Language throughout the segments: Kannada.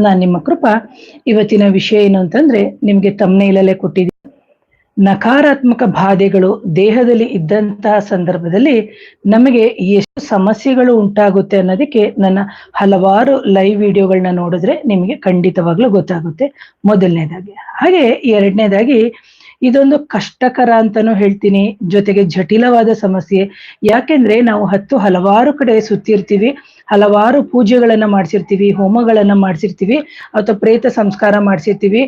ನಾನ್ ನಿಮ್ಮ ಕೃಪಾ. ಇವತ್ತಿನ ವಿಷಯ ಏನು ಅಂತಂದ್ರೆ, ನಿಮ್ಗೆ ತಮ್ಮನೇಲಲ್ಲೇ ಕೊಟ್ಟಿದ್ದೀನಿ. ನಕಾರಾತ್ಮಕ ಬಾಧೆಗಳು ದೇಹದಲ್ಲಿ ಇದ್ದಂತಹ ಸಂದರ್ಭದಲ್ಲಿ ನಮಗೆ ಎಷ್ಟು ಸಮಸ್ಯೆಗಳು ಉಂಟಾಗುತ್ತೆ ಅನ್ನೋದಕ್ಕೆ ನನ್ನ ಹಲವಾರು ಲೈವ್ ವಿಡಿಯೋಗಳನ್ನ ನೋಡಿದ್ರೆ ನಿಮಗೆ ಖಂಡಿತವಾಗ್ಲೂ ಗೊತ್ತಾಗುತ್ತೆ. ಮೊದಲನೇದಾಗಿ. ಹಾಗೆ ಎರಡನೇದಾಗಿ ಇದೊಂದು ಕಷ್ಟಕರ ಅಂತಾನು ಹೇಳ್ತೀನಿ. ಜೊತೆಗೆ ಜಟಿಲವಾದ ಸಮಸ್ಯೆ. ಯಾಕೆಂದ್ರೆ ನಾವು ಹತ್ತು ಹಲವಾರು ಕಡೆ ಸುತ್ತಿರ್ತೀವಿ. ಹಲವಾರು ಪೂಜೆಗಳನ್ನ ಮಾಡ್ಸಿರ್ತೀವಿ, ಹೋಮಗಳನ್ನ ಮಾಡ್ಸಿರ್ತೀವಿ, ಅಥವಾ ಪ್ರೇತ ಸಂಸ್ಕಾರ ಮಾಡ್ಸಿರ್ತೀವಿ,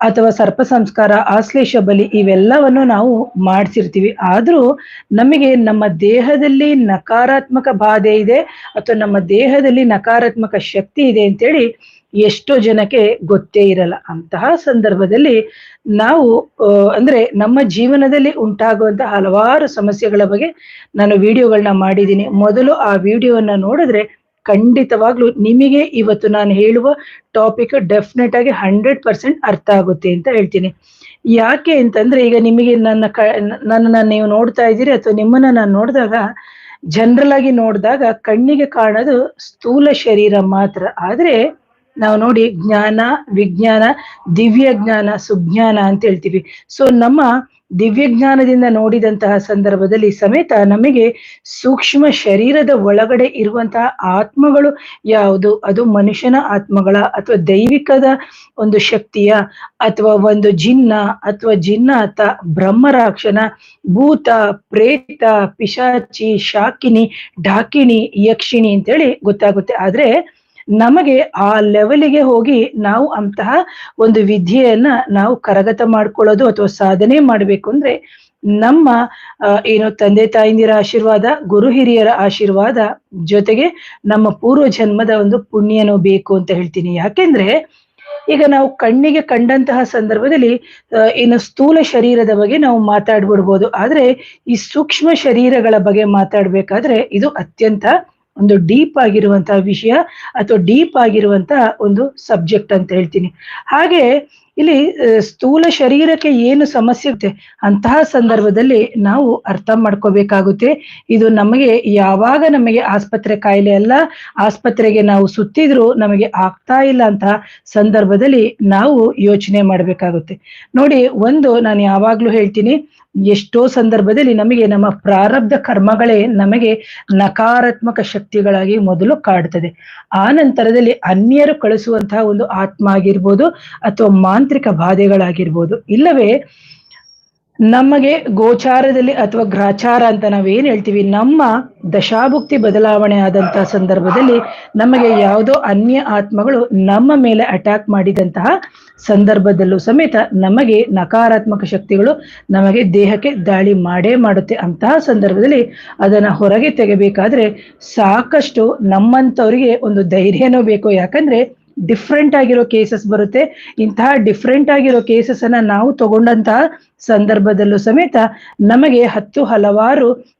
ಅಥವಾ ಸರ್ಪ ಸಂಸ್ಕಾರ, ಆಶ್ಲೇಷ ಬಲಿ ಇವೆಲ್ಲವನ್ನು ನಾವು ಮಾಡ್ಸಿರ್ತೀವಿ. ಆದ್ರೂ ನಮಗೆ ನಮ್ಮ ದೇಹದಲ್ಲಿ ನಕಾರಾತ್ಮಕ ಬಾಧೆ ಇದೆ, ಅಥವಾ ನಮ್ಮ ದೇಹದಲ್ಲಿ ನಕಾರಾತ್ಮಕ ಶಕ್ತಿ ಇದೆ ಅಂತೇಳಿ ಎಷ್ಟೋ ಜನಕ್ಕೆ ಗೊತ್ತೇ ಇರಲ್ಲ. ಅಂತಹ ಸಂದರ್ಭದಲ್ಲಿ ನಾವು ಅಂದ್ರೆ ನಮ್ಮ ಜೀವನದಲ್ಲಿ ಉಂಟಾಗುವಂತಹ ಹಲವಾರು ಸಮಸ್ಯೆಗಳ ಬಗ್ಗೆ ನಾನು ವಿಡಿಯೋಗಳನ್ನ ಮಾಡಿದ್ದೀನಿ. ಮೊದಲು ಆ ವಿಡಿಯೋವನ್ನ ನೋಡಿದ್ರೆ ಖಂಡಿತವಾಗ್ಲೂ ನಿಮಗೆ ಇವತ್ತು ನಾನು ಹೇಳುವ ಟಾಪಿಕ್ ಡೆಫಿನೆಟ್ ಆಗಿ ಹಂಡ್ರೆಡ್ ಪರ್ಸೆಂಟ್ ಅರ್ಥ ಆಗುತ್ತೆ ಅಂತ ಹೇಳ್ತೀನಿ. ಯಾಕೆ ಅಂತಂದ್ರೆ ಈಗ ನಿಮಗೆ ನನ್ನ ಕ, ನನ್ನನ್ನ ನೀವು ನೋಡ್ತಾ ಇದ್ದೀರಿ ಅಥವಾ ನಿಮ್ಮನ್ನ ನಾನು ನೋಡಿದಾಗ ಜನರಲ್ ಆಗಿ ನೋಡಿದಾಗ ಕಣ್ಣಿಗೆ ಕಾಣೋದು ಸ್ಥೂಲ ಶರೀರ ಮಾತ್ರ. ಆದ್ರೆ ನಾವು ನೋಡಿ ಜ್ಞಾನ, ವಿಜ್ಞಾನ, ದಿವ್ಯ ಜ್ಞಾನ, ಸುಜ್ಞಾನ ಅಂತ ಹೇಳ್ತೀವಿ. ಸೊ ನಮ್ಮ ದಿವ್ಯ ಜ್ಞಾನದಿಂದ ನೋಡಿದಂತಹ ಸಂದರ್ಭದಲ್ಲಿ ಸಮೇತ ನಮಗೆ ಸೂಕ್ಷ್ಮ ಶರೀರದ ಒಳಗಡೆ ಇರುವಂತಹ ಆತ್ಮಗಳು ಯಾವುದು? ಅದು ಮನುಷ್ಯನ ಆತ್ಮಗಳ ಅಥವಾ ದೈವಿಕದ ಒಂದು ಶಕ್ತಿಯ ಅಥವಾ ಒಂದು ಜಿನ್ನ ಅಥವಾ ಜಿನ್ನಾತ, ಬ್ರಹ್ಮರಾಕ್ಷನ, ಭೂತ, ಪ್ರೇತ, ಪಿಶಾಚಿ, ಶಾಕಿನಿ ಢಾಕಿನಿ ಯಕ್ಷಿಣಿ ಅಂತೇಳಿ ಗೊತ್ತಾಗುತ್ತೆ. ಆದ್ರೆ ನಮಗೆ ಆ ಲೆವೆಲಿಗೆ ಹೋಗಿ ನಾವು ಅಂತಹ ಒಂದು ವಿದ್ಯೆಯನ್ನ ನಾವು ಕರಗತ ಮಾಡ್ಕೊಳ್ಳೋದು ಅಥವಾ ಸಾಧನೆ ಮಾಡ್ಬೇಕು ಅಂದ್ರೆ ನಮ್ಮ ಏನು ತಂದೆ ತಾಯಿಂದಿರ ಆಶೀರ್ವಾದ, ಗುರು ಹಿರಿಯರ ಆಶೀರ್ವಾದ ಜೊತೆಗೆ ನಮ್ಮ ಪೂರ್ವ ಜನ್ಮದ ಒಂದು ಪುಣ್ಯನೂ ಬೇಕು ಅಂತ ಹೇಳ್ತೀನಿ. ಯಾಕೆಂದ್ರೆ ಈಗ ನಾವು ಕಣ್ಣಿಗೆ ಕಂಡಂತಹ ಸಂದರ್ಭದಲ್ಲಿ ಏನು ಸ್ಥೂಲ ಶರೀರದ ಬಗ್ಗೆ ನಾವು ಮಾತಾಡ್ಬಿಡ್ಬೋದು. ಆದ್ರೆ ಈ ಸೂಕ್ಷ್ಮ ಶರೀರಗಳ ಬಗ್ಗೆ ಮಾತಾಡ್ಬೇಕಾದ್ರೆ ಇದು ಅತ್ಯಂತ ಒಂದು ಡೀಪ್ ಆಗಿರುವಂತಹ ವಿಷಯ ಅಥವಾ ಡೀಪ್ ಆಗಿರುವಂತಹ ಒಂದು ಸಬ್ಜೆಕ್ಟ್ ಅಂತ ಹೇಳ್ತೀನಿ. ಹಾಗೆ ಇಲ್ಲಿ ಸ್ಥೂಲ ಶರೀರಕ್ಕೆ ಏನು ಸಮಸ್ಯೆ ಇರುತ್ತೆ ಅಂತಹ ಸಂದರ್ಭದಲ್ಲಿ ನಾವು ಅರ್ಥ ಮಾಡ್ಕೋಬೇಕಾಗುತ್ತೆ. ಇದು ನಮಗೆ ಯಾವಾಗ ನಮಗೆ ಆಸ್ಪತ್ರೆ ಕಾಯಿಲೆ ಅಲ್ಲ, ಆಸ್ಪತ್ರೆಗೆ ನಾವು ಸುತ್ತಿದ್ರು ನಮಗೆ ಆಗ್ತಾ ಇಲ್ಲ ಅಂತ ಸಂದರ್ಭದಲ್ಲಿ ನಾವು ಯೋಚನೆ ಮಾಡ್ಬೇಕಾಗುತ್ತೆ. ನೋಡಿ, ಒಂದು ನಾನು ಯಾವಾಗ್ಲೂ ಹೇಳ್ತೀನಿ ಎಷ್ಟೋ ಸಂದರ್ಭದಲ್ಲಿ ನಮಗೆ ನಮ್ಮ ಪ್ರಾರಬ್ಧ ಕರ್ಮಗಳೇ ನಮಗೆ ನಕಾರಾತ್ಮಕ ಶಕ್ತಿಗಳಾಗಿ ಮೊದಲು ಕಾಡ್ತದೆ. ಆ ನಂತರದಲ್ಲಿ ಅನ್ಯರು ಕಳಿಸುವಂತಹ ಒಂದು ಆತ್ಮ ಆಗಿರ್ಬೋದು ಅಥವಾ ಮಾಂತ್ರಿಕ ಬಾಧೆಗಳಾಗಿರ್ಬೋದು. ಇಲ್ಲವೇ ನಮಗೆ ಗೋಚಾರದಲ್ಲಿ ಅಥವಾ ಗ್ರಾಚಾರ ಅಂತ ನಾವೇನ್ ಹೇಳ್ತೀವಿ? ನಮ್ಮ ದಶಾಭುಕ್ತಿ ಬದಲಾವಣೆ ಆದಂತಹ ಸಂದರ್ಭದಲ್ಲಿ ನಮಗೆ ಯಾವುದೋ ಅನ್ಯ ಆತ್ಮಗಳು ನಮ್ಮ ಮೇಲೆ ಅಟ್ಯಾಕ್ ಮಾಡಿದಂತಹ ಸಂದರ್ಭದಲ್ಲೂ ಸಮೇತ ನಮಗೆ ನಕಾರಾತ್ಮಕ ಶಕ್ತಿಗಳು ನಮಗೆ ದೇಹಕ್ಕೆ ದಾಳಿ ಮಾಡೇ ಮಾಡುತ್ತೆ ಅಂತಹ ಸಂದರ್ಭದಲ್ಲಿ ಅದನ್ನ ಹೊರಗೆ ತೆಗೆಬೇಕಾದ್ರೆ ಸಾಕಷ್ಟು ನಮ್ಮಂಥವ್ರಿಗೆ ಒಂದು ಧೈರ್ಯನೂ ಬೇಕು ಯಾಕಂದ್ರೆ ಡಿಫ್ರೆಂಟ್ ಆಗಿರೋ ಕೇಸಸ್ ಬರುತ್ತೆ. ಇಂತಹ ಡಿಫ್ರೆಂಟ್ ಆಗಿರೋ ಕೇಸಸ್ ಅನ್ನ ನಾವು ತಗೊಂಡಂತಹ ಸಂದರ್ಭದಲ್ಲೂ ಸಮೇತ ನಮಗೆ ಹತ್ತು ಹಲವಾರು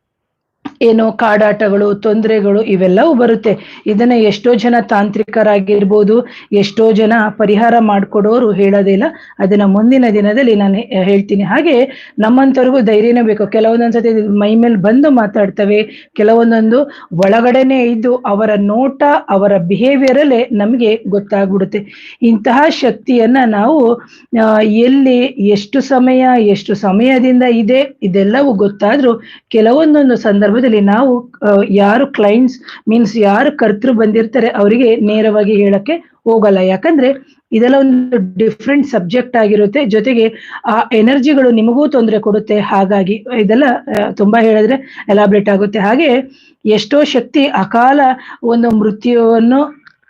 ಏನು ಕಾಡಾಟಗಳು, ತೊಂದರೆಗಳು ಇವೆಲ್ಲವೂ ಬರುತ್ತೆ. ಇದನ್ನ ಎಷ್ಟೋ ಜನ ತಾಂತ್ರಿಕರಾಗಿರ್ಬೋದು, ಎಷ್ಟೋ ಜನ ಪರಿಹಾರ ಮಾಡ್ಕೊಡೋರು ಹೇಳೋದಿಲ್ಲ ಅದನ್ನ ಮುಂದಿನ ದಿನದಲ್ಲಿ ನಾನು ಹೇಳ್ತೀನಿ. ಹಾಗೆ ನಮ್ಮಂತವ್ರಿಗೂ ಧೈರ್ಯನೇ ಬೇಕು. ಕೆಲವೊಂದೊಂದ್ಸತಿ ಮೈ ಮೇಲೆ ಬಂದು ಮಾತಾಡ್ತವೆ. ಕೆಲವೊಂದೊಂದು ಒಳಗಡೆನೆ ಇದ್ದು ಅವರ ನೋಟ, ಅವರ ಬಿಹೇವಿಯರ್ ಅಲ್ಲೇ ನಮಗೆ ಗೊತ್ತಾಗ್ಬಿಡುತ್ತೆ. ಇಂತಹ ಶಕ್ತಿಯನ್ನ ನಾವು ಎಲ್ಲಿ, ಎಷ್ಟು ಸಮಯ, ಎಷ್ಟು ಸಮಯದಿಂದ ಇದೆ, ಇದೆಲ್ಲವೂ ಗೊತ್ತಾದ್ರೂ ಕೆಲವೊಂದೊಂದು ಸಂದರ್ಭದಲ್ಲಿ ನಾವು ಯಾರು ಕ್ಲೈಂಟ್ಸ್ ಮೀನ್ಸ್ ಯಾರು ಕರ್ತೃ ಬಂದಿರ್ತಾರೆ ಅವರಿಗೆ ನೇರವಾಗಿ ಹೇಳಕ್ಕೆ ಹೋಗಲ್ಲ. ಯಾಕಂದ್ರೆ ಇದೆಲ್ಲ ಒಂದು ಡಿಫ್ರೆಂಟ್ ಸಬ್ಜೆಕ್ಟ್ ಆಗಿರುತ್ತೆ. ಜೊತೆಗೆ ಆ ಎನರ್ಜಿಗಳು ನಿಮಗೂ ತೊಂದರೆ ಕೊಡುತ್ತೆ. ಹಾಗಾಗಿ ಇದೆಲ್ಲ ತುಂಬಾ ಹೇಳಿದ್ರೆ ಎಲಾಬ್ರೇಟ್ ಆಗುತ್ತೆ. ಹಾಗೆ ಎಷ್ಟೋ ಶಕ್ತಿ ಅಕಾಲ ಒಂದು ಮೃತ್ಯುವನ್ನು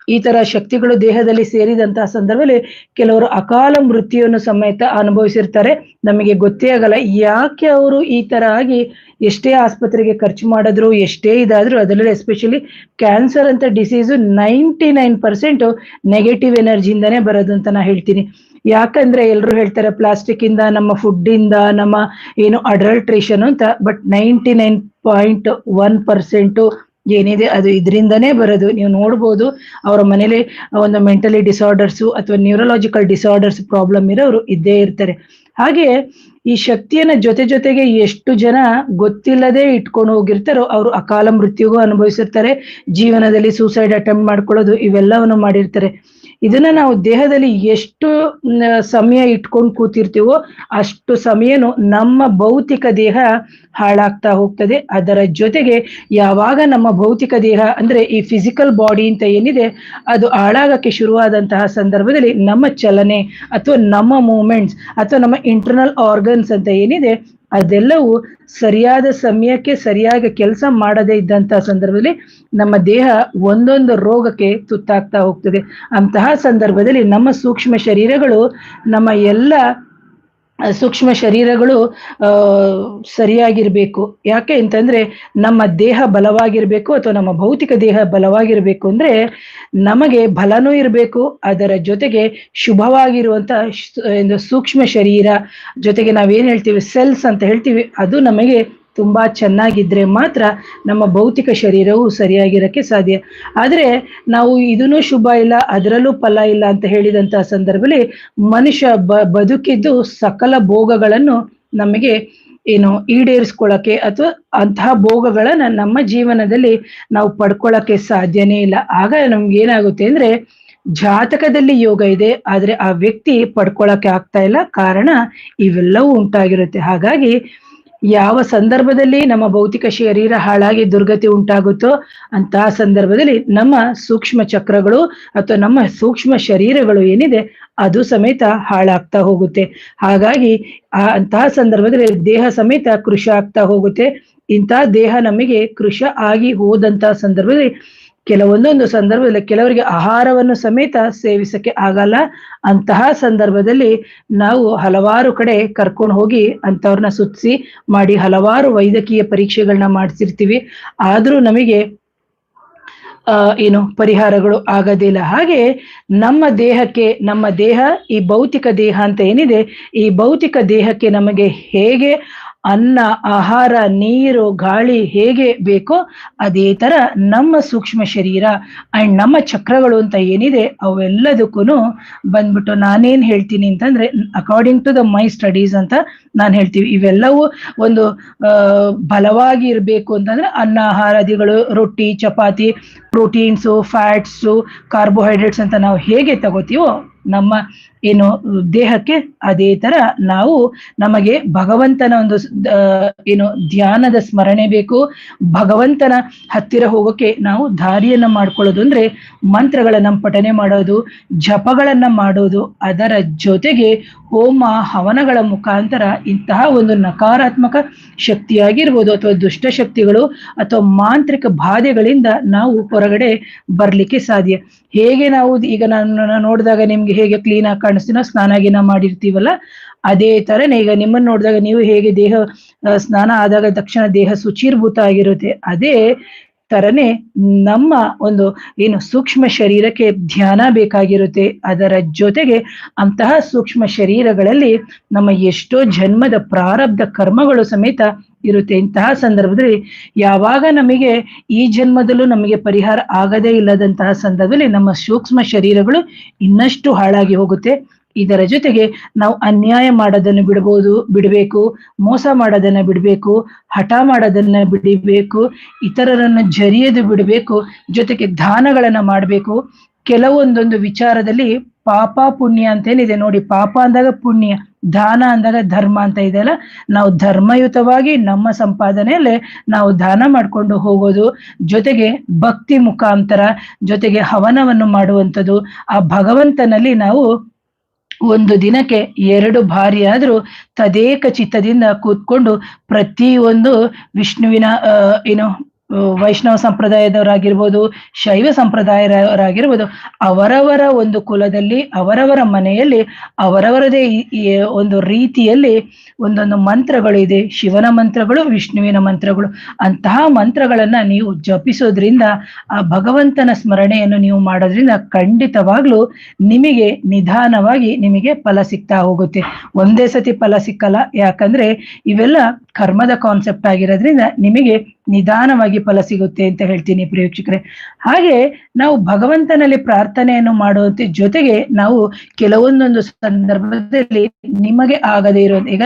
ಈ ತರ ಶಕ್ತಿಗಳು ದೇಹದಲ್ಲಿ ಸೇರಿದಂತಹ ಸಂದರ್ಭದಲ್ಲಿ ಕೆಲವರು ಅಕಾಲ ಮೃತ್ಯುವನ್ನು ಸಮೇತ ಅನುಭವಿಸಿರ್ತಾರೆ. ನಮಗೆ ಗೊತ್ತೇ ಆಗಲ್ಲ ಯಾಕೆ ಅವರು ಈ ತರ ಆಗಿ ಎಷ್ಟೇ ಆಸ್ಪತ್ರೆಗೆ ಖರ್ಚು ಮಾಡಿದ್ರು, ಎಷ್ಟೇ ಇದಾದ್ರು ಅದರಲ್ಲಿ ಎಸ್ಪೆಷಲಿ ಕ್ಯಾನ್ಸರ್ ಅಂತ disease ninety nine percent negative ಎನರ್ಜಿಯಿಂದಾನೇ ಬರೋದು ಅಂತ ನಾ ಹೇಳ್ತೀನಿ. ಯಾಕಂದ್ರೆ ಎಲ್ರು ಹೇಳ್ತಾರೆ ಪ್ಲಾಸ್ಟಿಕ್ ಇಂದ, ನಮ್ಮ ಫುಡ್ ಇಂದ, ನಮ್ಮ ಏನು ಅಡಲ್ಟ್ರೇಷನ್ ಅಂತ but ninety nine point one percent ಏನಿದೆ ಅದು ಇದರಿಂದನೇ ಬರೋದು. ನೀವು ನೋಡ್ಬೋದು ಅವರ ಮನೇಲಿ ಒಂದು ಮೆಂಟಲಿ ಡಿಸಾರ್ಡರ್ಸು ಅಥವಾ ನ್ಯೂರಲಾಜಿಕಲ್ ಡಿಸಾರ್ಡರ್ಸ್ ಪ್ರಾಬ್ಲಮ್ ಇರೋರು ಇದ್ದೇ ಇರ್ತಾರೆ. ಹಾಗೆ ಈ ಶಕ್ತಿಯನ್ನ ಜೊತೆ ಜೊತೆಗೆ ಎಷ್ಟು ಜನ ಗೊತ್ತಿಲ್ಲದೆ ಇಟ್ಕೊಂಡು ಹೋಗಿರ್ತಾರೋ ಅವರು ಅಕಾಲ ಮೃತ್ಯುಗೂ ಅನುಭವಿಸಿರ್ತಾರೆ. ಜೀವನದಲ್ಲಿ ಸೂಸೈಡ್ ಅಟೆಂಪ್ಟ್ ಮಾಡ್ಕೊಳ್ಳೋದು ಇವೆಲ್ಲವನ್ನು ಮಾಡಿರ್ತಾರೆ. ಇದನ್ನ ನಾವು ದೇಹದಲ್ಲಿ ಎಷ್ಟು ಸಮಯ ಇಟ್ಕೊಂಡು ಕೂತಿರ್ತೀವೋ ಅಷ್ಟು ಸಮಯನು ನಮ್ಮ ಭೌತಿಕ ದೇಹ ಹಾಳಾಗ್ತಾ ಹೋಗ್ತದೆ. ಅದರ ಜೊತೆಗೆ ಯಾವಾಗ ನಮ್ಮ ಭೌತಿಕ ದೇಹ ಅಂದ್ರೆ ಈ ಫಿಸಿಕಲ್ ಬಾಡಿ ಅಂತ ಏನಿದೆ, ಅದು ಹಾಳಾಗಕ್ಕೆ ಶುರುವಾದಂತಹ ಸಂದರ್ಭದಲ್ಲಿ ನಮ್ಮ ಚಲನೆ ಅಥವಾ ನಮ್ಮ ಮೂಮೆಂಟ್ಸ್ ಅಥವಾ ನಮ್ಮ ಇಂಟರ್ನಲ್ ಆರ್ಗನ್ಸ್ ಅಂತ ಏನಿದೆ ಅದೆಲ್ಲವೂ ಸರಿಯಾದ ಸಮಯಕ್ಕೆ ಸರಿಯಾಗಿ ಕೆಲಸ ಮಾಡದೇ ಇದ್ದಂತಹ ಸಂದರ್ಭದಲ್ಲಿ ನಮ್ಮ ದೇಹ ಒಂದೊಂದು ರೋಗಕ್ಕೆ ತುತ್ತಾಗ್ತಾ ಹೋಗ್ತದೆ. ಅಂತಹ ಸಂದರ್ಭದಲ್ಲಿ ನಮ್ಮ ಸೂಕ್ಷ್ಮ ಶರೀರಗಳು ನಮ್ಮ ಎಲ್ಲ ಸೂಕ್ಷ್ಮ ಶರೀರಗಳು ಸರಿಯಾಗಿರಬೇಕು. ಯಾಕೆ ಅಂತಂದ್ರೆ ನಮ್ಮ ದೇಹ ಬಲವಾಗಿರಬೇಕು ಅಥವಾ ನಮ್ಮ ಭೌತಿಕ ದೇಹ ಬಲವಾಗಿರಬೇಕು ಅಂದ್ರೆ ನಮಗೆ ಬಲನೂ ಇರಬೇಕು, ಅದರ ಜೊತೆಗೆ ಶುಭವಾಗಿರುವಂತ ಸೂಕ್ಷ್ಮ ಶರೀರ, ಜೊತೆಗೆ ನಾವೇನ್ ಹೇಳ್ತೀವಿ ಸೆಲ್ಸ್ ಅಂತ ಹೇಳ್ತೀವಿ, ಅದು ನಮಗೆ ತುಂಬಾ ಚೆನ್ನಾಗಿದ್ರೆ ಮಾತ್ರ ನಮ್ಮ ಭೌತಿಕ ಶರೀರವು ಸರಿಯಾಗಿರಕ್ಕೆ ಸಾಧ್ಯ. ಆದ್ರೆ ನಾವು ಇದನ್ನು ಶುಭ ಇಲ್ಲ, ಅದರಲ್ಲೂ ಫಲ ಇಲ್ಲ ಅಂತ ಹೇಳಿದಂತಹ ಸಂದರ್ಭದಲ್ಲಿ ಮನುಷ್ಯ ಬ, ಬದುಕಿದ್ದು ಸಕಲ ಭೋಗಗಳನ್ನು ನಮಗೆ ಏನು ಈಡೇರಿಸ್ಕೊಳ್ಳೋಕ್ಕೆ ಅಥವಾ ಅಂತಹ ಭೋಗಗಳನ್ನ ನಮ್ಮ ಜೀವನದಲ್ಲಿ ನಾವು ಪಡ್ಕೊಳ್ಳೋಕ್ಕೆ ಸಾಧ್ಯನೇ ಇಲ್ಲ. ಆಗ ನಮ್ಗೆ ಏನಾಗುತ್ತೆ ಅಂದ್ರೆ ಜಾತಕದಲ್ಲಿ ಯೋಗ ಇದೆ, ಆದ್ರೆ ಆ ವ್ಯಕ್ತಿ ಪಡ್ಕೊಳಕ್ಕೆ ಆಗ್ತಾ ಇಲ್ಲ. ಕಾರಣ ಇವೆಲ್ಲವೂ ಉಂಟಾಗಿರುತ್ತೆ. ಹಾಗಾಗಿ ಯಾವ ಸಂದರ್ಭದಲ್ಲಿ ನಮ್ಮ ಭೌತಿಕ ಶರೀರ ಹಾಳಾಗಿ ದುರ್ಗತಿ ಉಂಟಾಗುತ್ತೋ ಅಂತಹ ಸಂದರ್ಭದಲ್ಲಿ ನಮ್ಮ ಸೂಕ್ಷ್ಮ ಚಕ್ರಗಳು ಅಥವಾ ನಮ್ಮ ಸೂಕ್ಷ್ಮ ಶರೀರಗಳು ಏನಿದೆ ಅದು ಸಮೇತ ಹಾಳಾಗ್ತಾ ಹೋಗುತ್ತೆ. ಹಾಗಾಗಿ ಆ ಅಂತಹ ಸಂದರ್ಭದಲ್ಲಿ ದೇಹ ಸಮೇತ ಕೃಷ ಆಗ್ತಾ ಹೋಗುತ್ತೆ. ಇಂತಹ ದೇಹ ನಮಗೆ ಕೃಷ ಆಗಿ ಹೋದಂತಹ ಸಂದರ್ಭದಲ್ಲಿ ಕೆಲವೊಂದೊಂದು ಸಂದರ್ಭದಲ್ಲಿ ಕೆಲವರಿಗೆ ಆಹಾರವನ್ನು ಸಮೇತ ಸೇವಿಸಕ್ಕೆ ಆಗಲ್ಲ. ಅಂತಹ ಸಂದರ್ಭದಲ್ಲಿ ನಾವು ಹಲವಾರು ಕಡೆ ಕರ್ಕೊಂಡು ಹೋಗಿ ಅಂಥವ್ರನ್ನ ಸುತ್ತಿಸಿ ಮಾಡಿ ಹಲವಾರು ವೈದ್ಯಕೀಯ ಪರೀಕ್ಷೆಗಳನ್ನ ಮಾಡಿಸಿರ್ತೀವಿ. ಆದ್ರೂ ನಮಗೆ ಏನು ಪರಿಹಾರಗಳು ಆಗೋದಿಲ್ಲ ಹಾಗೆ ನಮ್ಮ ದೇಹಕ್ಕೆ, ನಮ್ಮ ದೇಹ ಈ ಭೌತಿಕ ದೇಹ ಅಂತ ಏನಿದೆ, ಈ ಭೌತಿಕ ದೇಹಕ್ಕೆ ನಮಗೆ ಹೇಗೆ ಅನ್ನ, ಆಹಾರ, ನೀರು, ಗಾಳಿ ಹೇಗೆ ಬೇಕೋ ಅದೇ ತರ ನಮ್ಮ ಸೂಕ್ಷ್ಮ ಶರೀರ ಅಂಡ್ ನಮ್ಮ ಚಕ್ರಗಳು ಅಂತ ಏನಿದೆ ಅವೆಲ್ಲದಕ್ಕೂ ಬಂದ್ಬಿಟ್ಟು ನಾನೇನ್ ಹೇಳ್ತೀನಿ ಅಂತಂದ್ರೆ according to the my studies ಅಂತ ನಾನು ಹೇಳ್ತೀವಿ. ಇವೆಲ್ಲವೂ ಒಂದು ಬಲವಾಗಿ ಇರಬೇಕು ಅಂತಂದ್ರೆ ಅನ್ನ, ಆಹಾರಾದಿಗಳು, ರೊಟ್ಟಿ, ಚಪಾತಿ ಪ್ರೋಟೀನ್ಸು ಫ್ಯಾಟ್ಸು ಕಾರ್ಬೋಹೈಡ್ರೇಟ್ಸ್ ಅಂತ ನಾವು ಹೇಗೆ ತಗೋತೀವೋ ನಮ್ಮ ಏನು ದೇಹಕ್ಕೆ ಅದೇ ತರ ನಾವು ನಮಗೆ ಭಗವಂತನ ಒಂದು ಏನು ಧ್ಯಾನದ ಸ್ಮರಣೆ ಬೇಕು. ಭಗವಂತನ ಹತ್ತಿರ ಹೋಗೋಕೆ ನಾವು ದಾರಿಯನ್ನ ಮಾಡ್ಕೊಳ್ಳೋದು ಅಂದ್ರೆ ಮಂತ್ರಗಳನ್ನ ಪಠನೆ ಮಾಡೋದು, ಜಪಗಳನ್ನ ಮಾಡೋದು, ಅದರ ಜೊತೆಗೆ ಹೋಮ ಹವನಗಳ ಮುಖಾಂತರ ಇಂತಹ ಒಂದು ನಕಾರಾತ್ಮಕ ಶಕ್ತಿಯಾಗಿರ್ಬೋದು ಅಥವಾ ದುಷ್ಟಶಕ್ತಿಗಳು ಅಥವಾ ಮಾಂತ್ರಿಕ ಬಾಧೆಗಳಿಂದ ನಾವು ಹೊರಗಡೆ ಬರ್ಲಿಕ್ಕೆ ಸಾಧ್ಯ. ಹೇಗೆ ನಾವು ಈಗ ನಾನು ನೋಡಿದಾಗ ನಿಮ್ಗೆ ಹೇಗೆ ಕ್ಲೀನ್ ಆಗಿ ಕಾಣಿಸ್ತೀನೋ ಸ್ನಾನ ಗೀನ ಮಾಡಿರ್ತೀವಲ್ಲ, ಅದೇ ತರನೇ ಈಗ ನಿಮ್ಮನ್ನ ನೋಡಿದಾಗ ನೀವು ಹೇಗೆ ದೇಹ ಸ್ನಾನ ಆದಾಗ ತಕ್ಷಣ ದೇಹ ಶುಚಿರ್ಭೂತ ಆಗಿರುತ್ತೆ. ಅದೇ ತರನೇ ನಮ್ಮ ಒಂದು ಏನು ಸೂಕ್ಷ್ಮ ಶರೀರಕ್ಕೆ ಧ್ಯಾನ ಬೇಕಾಗಿರುತ್ತೆ, ಅದರ ಜೊತೆಗೆ ಅಂತಹ ಸೂಕ್ಷ್ಮ ಶರೀರಗಳಲ್ಲಿ ನಮ್ಮ ಎಷ್ಟೋ ಜನ್ಮದ ಪ್ರಾರಬ್ಧ ಕರ್ಮಗಳು ಸಮೇತ ಇರುತ್ತೆ. ಇಂತಹ ಸಂದರ್ಭದಲ್ಲಿ ಯಾವಾಗ ನಮಗೆ ಈ ಜನ್ಮದಲ್ಲೂ ನಮಗೆ ಪರಿಹಾರ ಆಗದೇ ಇಲ್ಲದಂತಹ ಸಂದರ್ಭದಲ್ಲಿ ನಮ್ಮ ಸೂಕ್ಷ್ಮ ಶರೀರಗಳು ಇನ್ನಷ್ಟು ಹಾಳಾಗಿ ಹೋಗುತ್ತೆ. ಇದರ ಜೊತೆಗೆ ನಾವು ಅನ್ಯಾಯ ಮಾಡೋದನ್ನು ಬಿಡಬಹುದು ಬಿಡಬೇಕು, ಮೋಸ ಮಾಡೋದನ್ನ ಬಿಡಬೇಕು, ಹಠ ಮಾಡೋದನ್ನ ಬಿಡಬೇಕು, ಇತರರನ್ನು ಜರಿಯದು ಬಿಡಬೇಕು, ಜೊತೆಗೆ ದಾನಗಳನ್ನ ಮಾಡಬೇಕು. ಕೆಲವೊಂದೊಂದು ವಿಚಾರದಲ್ಲಿ ಪಾಪ ಪುಣ್ಯ ಅಂತೇನಿದೆ ನೋಡಿ, ಪಾಪ ಅಂದಾಗ ಪುಣ್ಯ, ದಾನ ಅಂದಾಗ ಧರ್ಮ ಅಂತ ಇದೆಯಲ್ಲ ನಾವು ಧರ್ಮಯುತವಾಗಿ ನಮ್ಮ ಸಂಪಾದನೆಯಲ್ಲೇ ನಾವು ದಾನ ಮಾಡ್ಕೊಂಡು ಹೋಗೋದು, ಜೊತೆಗೆ ಭಕ್ತಿ ಮುಖಾಂತರ, ಜೊತೆಗೆ ಹವನವನ್ನು ಮಾಡುವಂಥದ್ದು. ಆ ಭಗವಂತನಲ್ಲಿ ನಾವು ಒಂದು ದಿನಕ್ಕೆ ಎರಡು ಬಾರಿ ಆದ್ರೂ ತದೇಕ ಚಿತ್ತದಿಂದ ಕೂತ್ಕೊಂಡು ಪ್ರತಿಯೊಂದು ವಿಷ್ಣುವಿನ ಏನು ವೈಷ್ಣವ ಸಂಪ್ರದಾಯದವರಾಗಿರ್ಬೋದು, ಶೈವ ಸಂಪ್ರದಾಯದವರಾಗಿರ್ಬೋದು, ಅವರವರ ಒಂದು ಕುಲದಲ್ಲಿ, ಅವರವರ ಮನೆಯಲ್ಲಿ, ಅವರವರದೇ ಒಂದು ರೀತಿಯಲ್ಲಿ ಒಂದೊಂದು ಮಂತ್ರಗಳು ಇದೆ ಶಿವನ ಮಂತ್ರಗಳು, ವಿಷ್ಣುವಿನ ಮಂತ್ರಗಳು, ಅಂತಹ ಮಂತ್ರಗಳನ್ನ ನೀವು ಜಪಿಸೋದ್ರಿಂದ, ಆ ಭಗವಂತನ ಸ್ಮರಣೆಯನ್ನು ನೀವು ಮಾಡೋದ್ರಿಂದ ಖಂಡಿತವಾಗ್ಲೂ ನಿಮಗೆ ನಿಧಾನವಾಗಿ ನಿಮಗೆ ಫಲ ಸಿಗ್ತಾ ಹೋಗುತ್ತೆ. ಒಂದೇ ಸತಿ ಫಲ ಸಿಕ್ಕಲ್ಲ. ಯಾಕಂದ್ರೆ ಇವೆಲ್ಲ ಕರ್ಮದ ಕಾನ್ಸೆಪ್ಟ್ ಆಗಿರೋದ್ರಿಂದ ನಿಮಗೆ ನಿಧಾನವಾಗಿ ಫಲ ಸಿಗುತ್ತೆ ಅಂತ ಹೇಳ್ತೀನಿ ಪ್ರೇಕ್ಷಕರೇ. ಹಾಗೆ ನಾವು ಭಗವಂತನಲ್ಲಿ ಪ್ರಾರ್ಥನೆಯನ್ನು ಮಾಡುವಂತೆ ಜೊತೆಗೆ ನಾವು ಕೆಲವೊಂದೊಂದು ಸಂದರ್ಭದಲ್ಲಿ ನಿಮಗೆ ಆಗದೇ ಇರೋ ಈಗ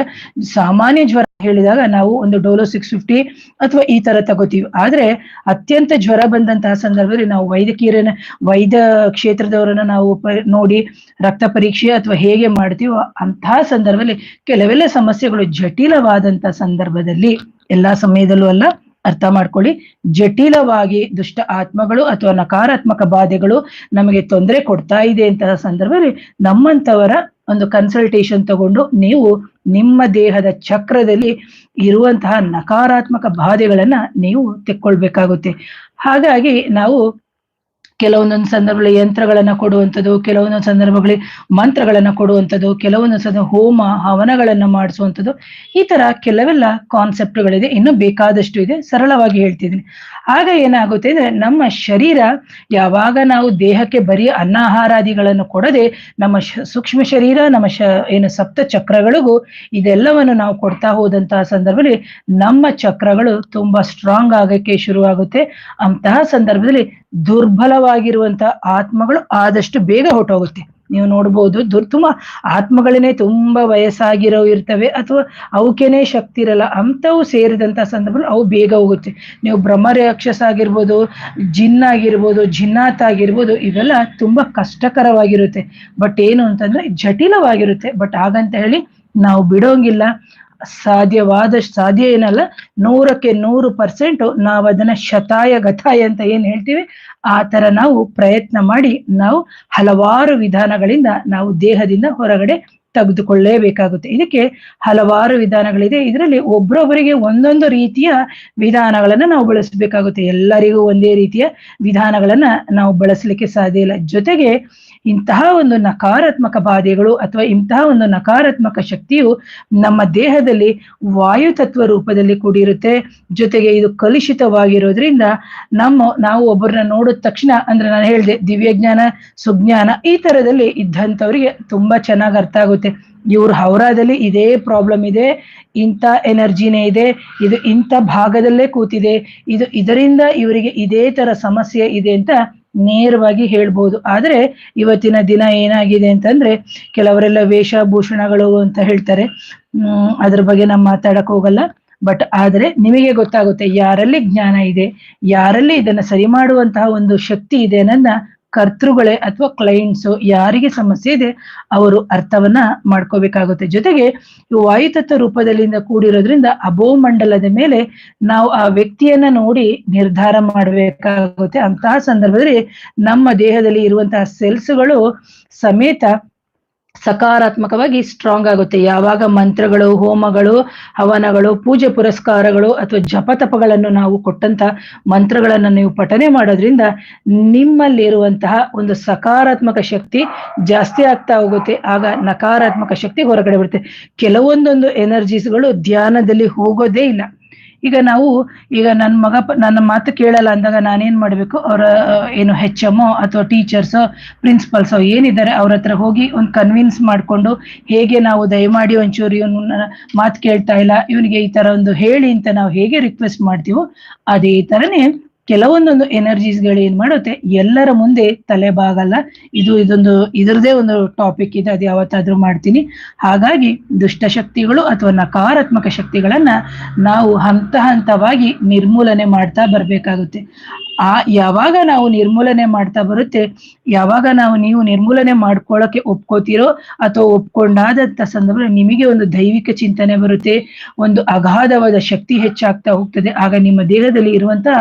ಸಾಮಾನ್ಯ ಜ್ವರ ಹೇಳಿದಾಗ ನಾವು ಒಂದು ಡೋಲೋ ಸಿಕ್ಸ್ ಫಿಫ್ಟಿ ಅಥವಾ ಈ ತರ ತಗೋತೀವಿ. ಆದ್ರೆ ಅತ್ಯಂತ ಜ್ವರ ಬಂದಂತಹ ಸಂದರ್ಭದಲ್ಲಿ ನಾವು ವೈದ್ಯಕೀಯರನ್ನ, ವೈದ್ಯ ಕ್ಷೇತ್ರದವರನ್ನ ನಾವು ನೋಡಿ ರಕ್ತ ಪರೀಕ್ಷೆ ಅಥವಾ ಹೇಗೆ ಮಾಡ್ತೀವೋ ಅಂತಹ ಸಂದರ್ಭದಲ್ಲಿ ಕೆಲವೆಲ್ಲ ಸಮಸ್ಯೆಗಳು ಜಟಿಲವಾದಂತಹ ಸಂದರ್ಭದಲ್ಲಿ ಎಲ್ಲಾ ಸಮಯದಲ್ಲೂ ಅಲ್ಲ ಅರ್ಥ ಮಾಡ್ಕೊಳ್ಳಿ. ಜಟಿಲವಾಗಿ ದುಷ್ಟ ಆತ್ಮಗಳು ಅಥವಾ ನಕಾರಾತ್ಮಕ ಬಾಧೆಗಳು ನಮಗೆ ತೊಂದರೆ ಕೊಡ್ತಾ ಇದೆ ಅಂತಹ ಸಂದರ್ಭದಲ್ಲಿ ನಮ್ಮಂತವರ ಒಂದು ಕನ್ಸಲ್ಟೇಷನ್ ತಗೊಂಡು ನೀವು ನಿಮ್ಮ ದೇಹದ ಚಕ್ರದಲ್ಲಿ ಇರುವಂತಹ ನಕಾರಾತ್ಮಕ ಬಾಧೆಗಳನ್ನ ನೀವು ತೆಕ್ಕೊಳ್ಬೇಕಾಗುತ್ತೆ. ಹಾಗಾಗಿ ನಾವು ಕೆಲವೊಂದೊಂದು ಸಂದರ್ಭಗಳಲ್ಲಿ ಯಂತ್ರಗಳನ್ನ ಕೊಡುವಂಥದ್ದು, ಕೆಲವೊಂದೊಂದು ಸಂದರ್ಭಗಳಲ್ಲಿ ಮಂತ್ರಗಳನ್ನ ಕೊಡುವಂಥದ್ದು ಕೆಲವೊಂದು ಸಂದರ್ಭ ಹೋಮ ಹವನಗಳನ್ನ ಮಾಡಿಸುವಂಥದ್ದು, ಈ ತರ ಕೆಲವೆಲ್ಲ ಕಾನ್ಸೆಪ್ಟ್ಗಳಿದೆ. ಇನ್ನು ಬೇಕಾದಷ್ಟು ಇದೆ. ಸರಳವಾಗಿ ಹೇಳ್ತಿದ್ದೀನಿ. ಆಗ ಏನಾಗುತ್ತೆ ಅಂದ್ರೆ ನಮ್ಮ ಶರೀರ ಯಾವಾಗ ನಾವು ದೇಹಕ್ಕೆ ಬರೀ ಅನ್ನಾಹಾರಾದಿಗಳನ್ನು ಕೊಡದೆ ನಮ್ಮ ಸೂಕ್ಷ್ಮ ಶರೀರ, ನಮ್ಮ ಶ, ಏನು ಸಪ್ತ ಚಕ್ರಗಳಿಗೂ ಇದೆಲ್ಲವನ್ನು ನಾವು ಕೊಡ್ತಾ ಹೋದಂತಹ ಸಂದರ್ಭದಲ್ಲಿ ನಮ್ಮ ಚಕ್ರಗಳು ತುಂಬಾ ಸ್ಟ್ರಾಂಗ್ ಆಗಕ್ಕೆ ಶುರುವಾಗುತ್ತೆ. ಅಂತಹ ಸಂದರ್ಭದಲ್ಲಿ ದುರ್ಬಲವಾಗಿರುವಂತಹ ಆತ್ಮಗಳು ಆದಷ್ಟು ಬೇಗ ಹೊಟ್ಟೋಗುತ್ತೆ ನೀವು ನೋಡ್ಬೋದು ದುರ್ ತುಂಬಾ ಆತ್ಮಗಳನ್ನೇ ತುಂಬಾ ವಯಸ್ಸಾಗಿರೋ ಇರ್ತವೆ, ಅಥವಾ ಅವಕ್ಕೇನೆ ಶಕ್ತಿ ಇರಲ್ಲ, ಅಂಥವು ಸೇರಿದಂತ ಸಂದರ್ಭದಲ್ಲಿ ಅವು ಬೇಗ ಹೋಗುತ್ತೆ. ನೀವು ಬ್ರಹ್ಮ ರಾಕ್ಷಸ ಆಗಿರ್ಬೋದು, ಜಿನ್ ಆಗಿರ್ಬೋದು, ಜಿನ್ನಾತ್ ಆಗಿರ್ಬೋದು, ಇವೆಲ್ಲ ತುಂಬಾ ಕಷ್ಟಕರವಾಗಿರುತ್ತೆ. ಬಟ್ ಏನು ಅಂತಂದ್ರೆ ಜಟಿಲವಾಗಿರುತ್ತೆ. ಬಟ್ ಹಾಗಂತ ಹೇಳಿ ನಾವು ಬಿಡೋಂಗಿಲ್ಲ. ಸಾಧ್ಯವಾದಷ್ಟು ಸಾಧ್ಯ ಏನಲ್ಲ, ನೂರಕ್ಕೆ ನೂರು ಪರ್ಸೆಂಟ್ ನಾವು ಅದನ್ನ ಶತಾಯ ಗತಾಯ ಅಂತ ಏನ್ ಹೇಳ್ತೀವಿ, ಆ ತರ ನಾವು ಪ್ರಯತ್ನ ಮಾಡಿ ನಾವು ಹಲವಾರು ವಿಧಾನಗಳಿಂದ ನಾವು ದೇಹದಿಂದ ಹೊರಗಡೆ ತೆಗೆದುಕೊಳ್ಳೇಬೇಕಾಗುತ್ತೆ. ಇದಕ್ಕೆ ಹಲವಾರು ವಿಧಾನಗಳಿದೆ. ಇದರಲ್ಲಿ ಒಬ್ರೊಬ್ಬರಿಗೆ ಒಂದೊಂದು ರೀತಿಯ ವಿಧಾನಗಳನ್ನ ನಾವು ಬಳಸಬೇಕಾಗುತ್ತೆ. ಎಲ್ಲರಿಗೂ ಒಂದೇ ರೀತಿಯ ವಿಧಾನಗಳನ್ನ ನಾವು ಬಳಸಲಿಕ್ಕೆ ಸಾಧ್ಯ ಇಲ್ಲ. ಜೊತೆಗೆ ಇಂತಹ ಒಂದು ನಕಾರಾತ್ಮಕ ಬಾಧೆಗಳು ಅಥವಾ ಇಂತಹ ಒಂದು ನಕಾರಾತ್ಮಕ ಶಕ್ತಿಯು ನಮ್ಮ ದೇಹದಲ್ಲಿ ವಾಯು ತತ್ವ ರೂಪದಲ್ಲಿ ಕೂಡಿರುತ್ತೆ. ಜೊತೆಗೆ ಇದು ಕಲುಷಿತವಾಗಿರೋದ್ರಿಂದ ನಮ್ಮ, ನಾವು ಒಬ್ಬರನ್ನ ನೋಡಿದ ತಕ್ಷಣ, ಅಂದ್ರೆ ನಾನು ಹೇಳಿದೆ, ದಿವ್ಯಜ್ಞಾನ, ಸುಜ್ಞಾನ ಈ ತರದಲ್ಲಿ ಇದ್ದಂಥವ್ರಿಗೆ ತುಂಬಾ ಚೆನ್ನಾಗಿ ಅರ್ಥ ಆಗುತ್ತೆ. ಇವ್ರ ಹೌರಾದಲ್ಲಿ ಇದೇ ಪ್ರಾಬ್ಲಮ್ ಇದೆ, ಇಂಥ ಎನರ್ಜಿನೇ ಇದೆ, ಇದು ಇಂಥ ಭಾಗದಲ್ಲೇ ಕೂತಿದೆ, ಇದು ಇದರಿಂದ ಇವರಿಗೆ ಇದೇ ತರ ಸಮಸ್ಯೆ ಇದೆ ಅಂತ ನೇರವಾಗಿ ಹೇಳ್ಬೋದು. ಆದ್ರೆ ಇವತ್ತಿನ ದಿನ ಏನಾಗಿದೆ ಅಂತಂದ್ರೆ ಕೆಲವರೆಲ್ಲ ವೇಷಭೂಷಣಗಳು ಅಂತ ಹೇಳ್ತಾರೆ. ಅದ್ರ ಬಗ್ಗೆ ನಾವು ಮಾತಾಡಕ್ ಹೋಗಲ್ಲ. ಬಟ್ ಆದ್ರೆ ನಿಮಗೆ ಗೊತ್ತಾಗುತ್ತೆ ಯಾರಲ್ಲಿ ಜ್ಞಾನ ಇದೆ, ಯಾರಲ್ಲಿ ಇದನ್ನ ಸರಿ ಮಾಡುವಂತಹ ಒಂದು ಶಕ್ತಿ ಇದೆ ಅನ್ನೋದನ್ನ ಕರ್ತೃಗಳೇ ಅಥವಾ ಕ್ಲೈಂಟ್ಸ್ ಯಾರಿಗೆ ಸಮಸ್ಯೆ ಇದೆ, ಅವರು ಅರ್ಥವನ್ನ ಮಾಡ್ಕೋಬೇಕಾಗುತ್ತೆ. ಜೊತೆಗೆ ವಾಯುತತ್ವ ರೂಪದಲ್ಲಿಂದ ಕೂಡಿರೋದ್ರಿಂದ ಅಭೋಮಂಡಲದ ಮೇಲೆ ನಾವು ಆ ವ್ಯಕ್ತಿಯನ್ನ ನೋಡಿ ನಿರ್ಧಾರ ಮಾಡಬೇಕಾಗುತ್ತೆ. ಅಂತಹ ಸಂದರ್ಭದಲ್ಲಿ ನಮ್ಮ ದೇಹದಲ್ಲಿ ಇರುವಂತಹ ಸೆಲ್ಸ್ಗಳು ಸಮೇತ ಸಕಾರಾತ್ಮಕವಾಗಿ ಸ್ಟ್ರಾಂಗ್ ಆಗುತ್ತೆ. ಯಾವಾಗ ಮಂತ್ರಗಳು, ಹೋಮಗಳು, ಹವನಗಳು, ಪೂಜೆ ಪುರಸ್ಕಾರಗಳು ಅಥವಾ ಜಪತಪಗಳನ್ನು ನಾವು ಕೊಟ್ಟಂತ ಮಂತ್ರಗಳನ್ನು ನೀವು ಪಠನೆ ಮಾಡೋದ್ರಿಂದ ನಿಮ್ಮಲ್ಲಿರುವಂತಹ ಒಂದು ಸಕಾರಾತ್ಮಕ ಶಕ್ತಿ ಜಾಸ್ತಿ ಆಗ್ತಾ ಹೋಗುತ್ತೆ. ಆಗ ನಕಾರಾತ್ಮಕ ಶಕ್ತಿ ಹೊರಗಡೆ ಬರುತ್ತೆ. ಕೆಲವೊಂದೊಂದು ಎನರ್ಜೀಸ್ಗಳು ಧ್ಯಾನದಲ್ಲಿ ಹೋಗೋದೇ ಇಲ್ಲ. ಈಗ ನಾವು, ಈಗ ನನ್ನ ಮಗ ನನ್ನ ಮಾತು ಕೇಳಲ್ಲ ಅಂದಾಗ ನಾನೇನ್ ಮಾಡ್ಬೇಕು? ಅವರ, ಏನು ಹೆಚ್ ಎಂ ಅಥವಾ ಟೀಚರ್ಸ್ ಪ್ರಿನ್ಸಿಪಲ್ಸ್ ಏನಿದ್ದಾರೆ ಅವ್ರ ಹತ್ರ ಹೋಗಿ ಒಂದು ಕನ್ವಿನ್ಸ್ ಮಾಡ್ಕೊಂಡು ಹೇಗೆ ನಾವು ದಯಮಾಡಿ ಒಂಚೂರು ಇವನು ಮಾತು ಕೇಳ್ತಾ ಇಲ್ಲ, ಇವನಿಗೆ ಈ ತರ ಒಂದು ಹೇಳಿ ಅಂತ ನಾವು ಹೇಗೆ ರಿಕ್ವೆಸ್ಟ್ ಮಾಡ್ತೀವೋ, ಅದೇ ತರನೇ ಕೆಲವೊಂದೊಂದು ಎನರ್ಜೀಸ್ಗಳು ಏನ್ ಮಾಡುತ್ತೆ? ಎಲ್ಲರ ಮುಂದೆ ತಲೆ ಬಾಗಲ್ಲ. ಇದು ಇದೊಂದು ಇದರದೇ ಒಂದು ಟಾಪಿಕ್ ಇದೆ. ಅದು ಯಾವತ್ತಾದ್ರೂ ಮಾಡ್ತೀನಿ. ಹಾಗಾಗಿ ದುಷ್ಟಶಕ್ತಿಗಳು ಅಥವಾ ನಕಾರಾತ್ಮಕ ಶಕ್ತಿಗಳನ್ನ ನಾವು ಹಂತ ಹಂತವಾಗಿ ನಿರ್ಮೂಲನೆ ಮಾಡ್ತಾ ಬರ್ಬೇಕಾಗುತ್ತೆ. ಆ, ಯಾವಾಗ ನಾವು ನಿರ್ಮೂಲನೆ ಮಾಡ್ತಾ ಬರುತ್ತೆ, ಯಾವಾಗ ನಾವು ನೀವು ನಿರ್ಮೂಲನೆ ಮಾಡ್ಕೊಳ್ಳೋಕೆ ಒಪ್ಕೋತಿರೋ ಅಥವಾ ಒಪ್ಕೊಂಡಾದಂತ ಸಂದರ್ಭದಲ್ಲಿ ನಿಮಗೆ ಒಂದು ದೈವಿಕ ಚಿಂತನೆ ಬರುತ್ತೆ, ಒಂದು ಅಗಾಧವಾದ ಶಕ್ತಿ ಹೆಚ್ಚಾಗ್ತಾ ಹೋಗ್ತದೆ. ಆಗ ನಿಮ್ಮ ದೇಹದಲ್ಲಿ ಇರುವಂತಹ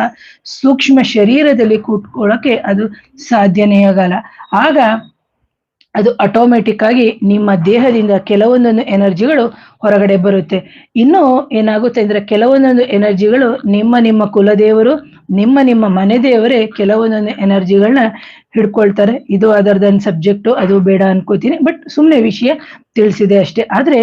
ಸೂಕ್ಷ್ಮ ಶರೀರದಲ್ಲಿ ಕೂತ್ಕೊಳ್ಳೋಕೆ ಅದು ಸಾಧ್ಯನೇ ಆಗಲ್ಲ. ಆಗ ಅದು ಆಟೋಮೆಟಿಕ್ ಆಗಿ ನಿಮ್ಮ ದೇಹದಿಂದ ಕೆಲವೊಂದೊಂದು ಎನರ್ಜಿಗಳು ಹೊರಗಡೆ ಬರುತ್ತೆ. ಇನ್ನು ಏನಾಗುತ್ತೆ ಅಂದ್ರೆ ಕೆಲವೊಂದೊಂದು ಎನರ್ಜಿಗಳು ನಿಮ್ಮ ನಿಮ್ಮ ಕುಲದೇವರು, ನಿಮ್ಮ ನಿಮ್ಮ ಮನೆ ದೇವರೇ ಕೆಲವೊಂದೊಂದು ಎನರ್ಜಿಗಳನ್ನ ಹಿಡ್ಕೊಳ್ತಾರೆ. ಇದು ಅದರ್ದನ್ ಸಬ್ಜೆಕ್ಟು ಅದು ಬೇಡ ಅನ್ಕೋತೀನಿ. ಬಟ್ ಸುಮ್ಮನೆ ವಿಷಯ ತಿಳಿಸಿದೆ ಅಷ್ಟೇ. ಆದ್ರೆ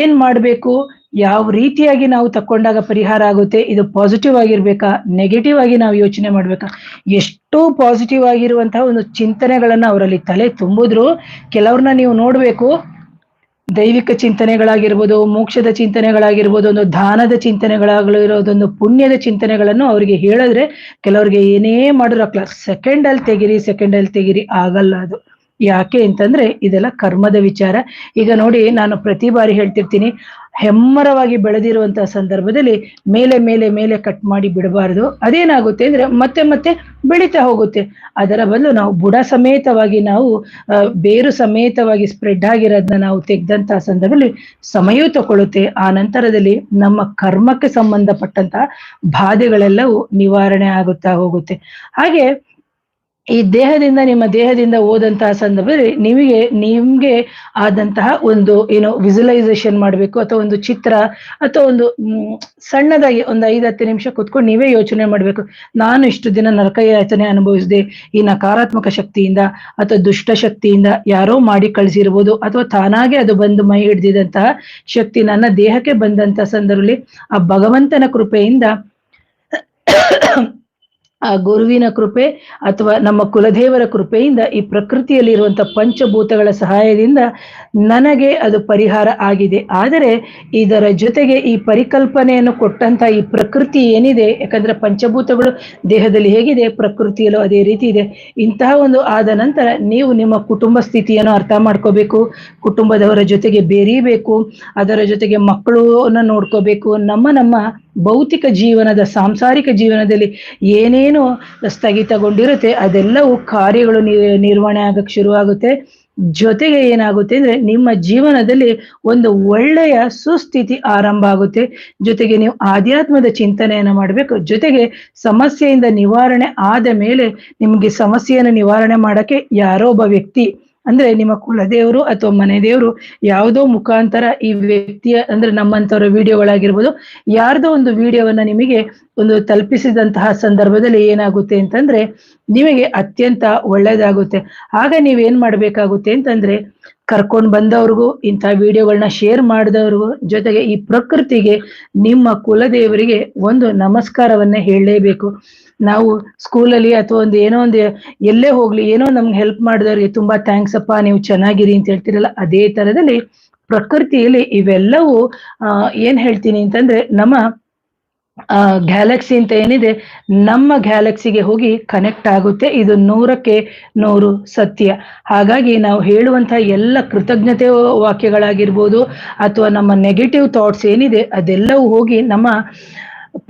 ಏನ್ ಮಾಡ್ಬೇಕು? ಯಾವ ರೀತಿಯಾಗಿ ನಾವು ತಕೊಂಡಾಗ ಪರಿಹಾರ ಆಗುತ್ತೆ, ಇದು ಪಾಸಿಟಿವ್ ಆಗಿರ್ಬೇಕಾ ನೆಗೆಟಿವ್ ಆಗಿ ನಾವು ಯೋಚನೆ ಮಾಡ್ಬೇಕಾ? ಎಷ್ಟು ಪಾಸಿಟಿವ್ ಆಗಿರುವಂತಹ ಒಂದು ಚಿಂತನೆಗಳನ್ನ ಅವರಲ್ಲಿ ತಲೆ ತುಂಬಿದ್ರು, ಕೆಲವ್ರನ್ನ ನೀವು ನೋಡ್ಬೇಕು, ದೈವಿಕ ಚಿಂತನೆಗಳಾಗಿರ್ಬೋದು, ಮೋಕ್ಷದ ಚಿಂತನೆಗಳಾಗಿರ್ಬೋದು, ಒಂದು ದಾನದ ಚಿಂತನೆಗಳಾಗಿರೋದೊಂದು ಪುಣ್ಯದ ಚಿಂತನೆಗಳನ್ನು ಅವರಿಗೆ ಹೇಳಿದ್ರೆ, ಕೆಲವ್ರಿಗೆ ಏನೇ ಕ್ಲಾಸ್ ಸೆಕೆಂಡ್ ಅಲ್ಲಿ ತೆಗಿರಿ ಸೆಕೆಂಡ್ ಅಲ್ಲಿ ತೆಗಿರಿ, ಆಗಲ್ಲ ಅದು. ಯಾಕೆ ಅಂತಂದ್ರೆ ಇದೆಲ್ಲ ಕರ್ಮದ ವಿಚಾರ. ಈಗ ನೋಡಿ ನಾನು ಪ್ರತಿ ಬಾರಿ ಹೇಳ್ತಿರ್ತೀನಿ, ಹೆಮ್ಮರವಾಗಿ ಬೆಳೆದಿರುವಂತಹ ಸಂದರ್ಭದಲ್ಲಿ ಮೇಲೆ ಮೇಲೆ ಮೇಲೆ ಕಟ್ ಮಾಡಿ ಬಿಡಬಾರದು. ಅದೇನಾಗುತ್ತೆ ಅಂದ್ರೆ ಮತ್ತೆ ಮತ್ತೆ ಬೆಳೀತಾ ಹೋಗುತ್ತೆ. ಅದರ ಬದಲು ನಾವು ಬುಡ ಸಮೇತವಾಗಿ ನಾವು ಬೇರು ಸಮೇತವಾಗಿ ಸ್ಪ್ರೆಡ್ ಆಗಿರೋದನ್ನ ನಾವು ತೆಗೆದಂತಹ ಸಂದರ್ಭದಲ್ಲಿ ಸಮಯ ತಗೊಳ್ಳುತ್ತೆ ಆ ನಂತರದಲ್ಲಿ ನಮ್ಮ ಕರ್ಮಕ್ಕೆ ಸಂಬಂಧಪಟ್ಟಂತಹ ಬಾಧೆಗಳೆಲ್ಲವೂ ನಿವಾರಣೆ ಆಗುತ್ತಾ ಹೋಗುತ್ತೆ. ಹಾಗೆ ಈ ದೇಹದಿಂದ ನಿಮ್ಮ ದೇಹದಿಂದ ಹೋದಂತಹ ಸಂದರ್ಭದಲ್ಲಿ ನಿಮಗೆ, ನಿಮ್ಗೆ ಆದಂತಹ ಒಂದು, ಏನು ವಿಜುಲೈಸೇಷನ್ ಮಾಡಬೇಕು ಅಥವಾ ಒಂದು ಚಿತ್ರ ಅಥವಾ ಒಂದು ಸಣ್ಣದಾಗಿ ಒಂದು ಐದು, ಹತ್ತು ನಿಮಿಷ ಕುತ್ಕೊಂಡು ನೀವೇ ಯೋಚನೆ ಮಾಡಬೇಕು. ನಾನು ಇಷ್ಟು ದಿನ ನರಕ ಯಾತನೆ ಅನುಭವಿಸಿದೆ, ಈ ನಕಾರಾತ್ಮಕ ಶಕ್ತಿಯಿಂದ ಅಥವಾ ದುಷ್ಟ ಶಕ್ತಿಯಿಂದ ಯಾರೋ ಮಾಡಿ ಕಳಿಸಿರ್ಬೋದು ಅಥವಾ ತಾನಾಗೆ ಅದು ಬಂದು ಮೈ ಹಿಡ್ದಿದಂತಹ ಶಕ್ತಿ ನನ್ನ ದೇಹಕ್ಕೆ ಬಂದಂತಹ ಸಂದರ್ಭದಲ್ಲಿ ಆ ಭಗವಂತನ ಕೃಪೆಯಿಂದ ಆ ಗುರುವಿನ ಕೃಪೆ ಅಥವಾ ನಮ್ಮ ಕುಲದೇವರ ಕೃಪೆಯಿಂದ ಈ ಪ್ರಕೃತಿಯಲ್ಲಿ ಇರುವಂತಹ ಪಂಚಭೂತಗಳ ಸಹಾಯದಿಂದ ನನಗೆ ಅದು ಪರಿಹಾರ ಆಗಿದೆ. ಆದರೆ ಇದರ ಜೊತೆಗೆ ಈ ಪರಿಕಲ್ಪನೆಯನ್ನು ಕೊಟ್ಟಂತ ಈ ಪ್ರಕೃತಿ ಏನಿದೆ, ಯಾಕಂದ್ರೆ ಪಂಚಭೂತಗಳು ದೇಹದಲ್ಲಿ ಹೇಗಿದೆ, ಪ್ರಕೃತಿಯಲ್ಲೂ ಅದೇ ರೀತಿ ಇದೆ. ಇಂತಹ ಒಂದು ಆದ ನಂತರ ನೀವು ನಿಮ್ಮ ಕುಟುಂಬ ಸ್ಥಿತಿಯನ್ನು ಅರ್ಥ ಮಾಡ್ಕೋಬೇಕು, ಕುಟುಂಬದವರ ಜೊತೆಗೆ ಬೇರೀಬೇಕು, ಅದರ ಜೊತೆಗೆ ಮಕ್ಕಳನ್ನ ನೋಡ್ಕೋಬೇಕು, ನಮ್ಮ ನಮ್ಮ ಭೌತಿಕ ಜೀವನದ, ಸಾಂಸಾರಿಕ ಜೀವನದಲ್ಲಿ ಏನೇನು ಸ್ಥಗಿತಗೊಂಡಿರುತ್ತೆ, ಅದೆಲ್ಲವೂ ಕಾರ್ಯಗಳು ನಿರ್ವಹಣೆ ಆಗಕ್ಕೆ ಶುರುವಾಗುತ್ತೆ. ಜೊತೆಗೆ ಏನಾಗುತ್ತೆ ಅಂದ್ರೆ, ನಿಮ್ಮ ಜೀವನದಲ್ಲಿ ಒಂದು ಒಳ್ಳೆಯ ಸುಸ್ಥಿತಿ ಆರಂಭ ಆಗುತ್ತೆ. ಜೊತೆಗೆ ನೀವು ಆಧ್ಯಾತ್ಮದ ಚಿಂತನೆಯನ್ನು ಮಾಡಬೇಕು. ಜೊತೆಗೆ ಸಮಸ್ಯೆಯಿಂದ ನಿವಾರಣೆ ಆದ ಮೇಲೆ ನಿಮಗೆ ಸಮಸ್ಯೆಯನ್ನು ನಿವಾರಣೆ ಮಾಡೋಕ್ಕೆ ಯಾರೋ ಒಬ್ಬ ವ್ಯಕ್ತಿ ಅಂದ್ರೆ ನಿಮ್ಮ ಕುಲದೇವರು ಅಥವಾ ಮನೆ ದೇವರು ಯಾವುದೋ ಮುಖಾಂತರ ಈ ವ್ಯಕ್ತಿಯ, ಅಂದ್ರೆ ನಮ್ಮಂತವರ ವಿಡಿಯೋಗಳಾಗಿರ್ಬೋದು, ಯಾರ್ದೋ ಒಂದು ವಿಡಿಯೋವನ್ನ ನಿಮಗೆ ಒಂದು ತಲುಪಿಸಿದಂತಹ ಸಂದರ್ಭದಲ್ಲಿ ಏನಾಗುತ್ತೆ ಅಂತಂದ್ರೆ ನಿಮಗೆ ಅತ್ಯಂತ ಒಳ್ಳೇದಾಗುತ್ತೆ. ಆಗ ನೀವೇನ್ ಮಾಡ್ಬೇಕಾಗುತ್ತೆ ಅಂತಂದ್ರೆ ಕರ್ಕೊಂಡ್ ಬಂದವ್ರಿಗೂ, ಇಂಥ ವಿಡಿಯೋಗಳನ್ನ ಶೇರ್ ಮಾಡಿದವ್ರಿಗೂ ಜೊತೆಗೆ ಈ ಪ್ರಕೃತಿಗೆ, ನಿಮ್ಮ ಕುಲದೇವರಿಗೆ ಒಂದು ನಮಸ್ಕಾರವನ್ನ ಹೇಳಲೇಬೇಕು. ನಾವು ಸ್ಕೂಲಲ್ಲಿ ಅಥವಾ ಒಂದು ಏನೋ ಒಂದು ಎಲ್ಲೇ ಹೋಗ್ಲಿ, ಏನೋ ನಮ್ಗೆ ಹೆಲ್ಪ್ ಮಾಡಿದವ್ರಿಗೆ ತುಂಬಾ ಥ್ಯಾಂಕ್ಸ್ ಅಪ್ಪ, ನೀವು ಚೆನ್ನಾಗಿರಿ ಅಂತ ಹೇಳ್ತಿರಲ್ಲ, ಅದೇ ತರದಲ್ಲಿ ಪ್ರಕೃತಿಯಲ್ಲಿ ಇವೆಲ್ಲವೂ ಏನ್ ಹೇಳ್ತೀನಿ ಅಂತಂದ್ರೆ ನಮ್ಮ ಗ್ಯಾಲಕ್ಸಿ ಅಂತ ಏನಿದೆ, ನಮ್ಮ ಗ್ಯಾಲಕ್ಸಿಗೆ ಹೋಗಿ ಕನೆಕ್ಟ್ ಆಗುತ್ತೆ, ಇದು ನೂರಕ್ಕೆ ನೂರು ಸತ್ಯ. ಹಾಗಾಗಿ ನಾವು ಹೇಳುವಂತಹ ಎಲ್ಲ ಕೃತಜ್ಞತೆ ವಾಕ್ಯಗಳಾಗಿರ್ಬೋದು, ಅಥವಾ ನಮ್ಮ ನೆಗೆಟಿವ್ ಥಾಟ್ಸ್ ಏನಿದೆ, ಅದೆಲ್ಲವೂ ಹೋಗಿ ನಮ್ಮ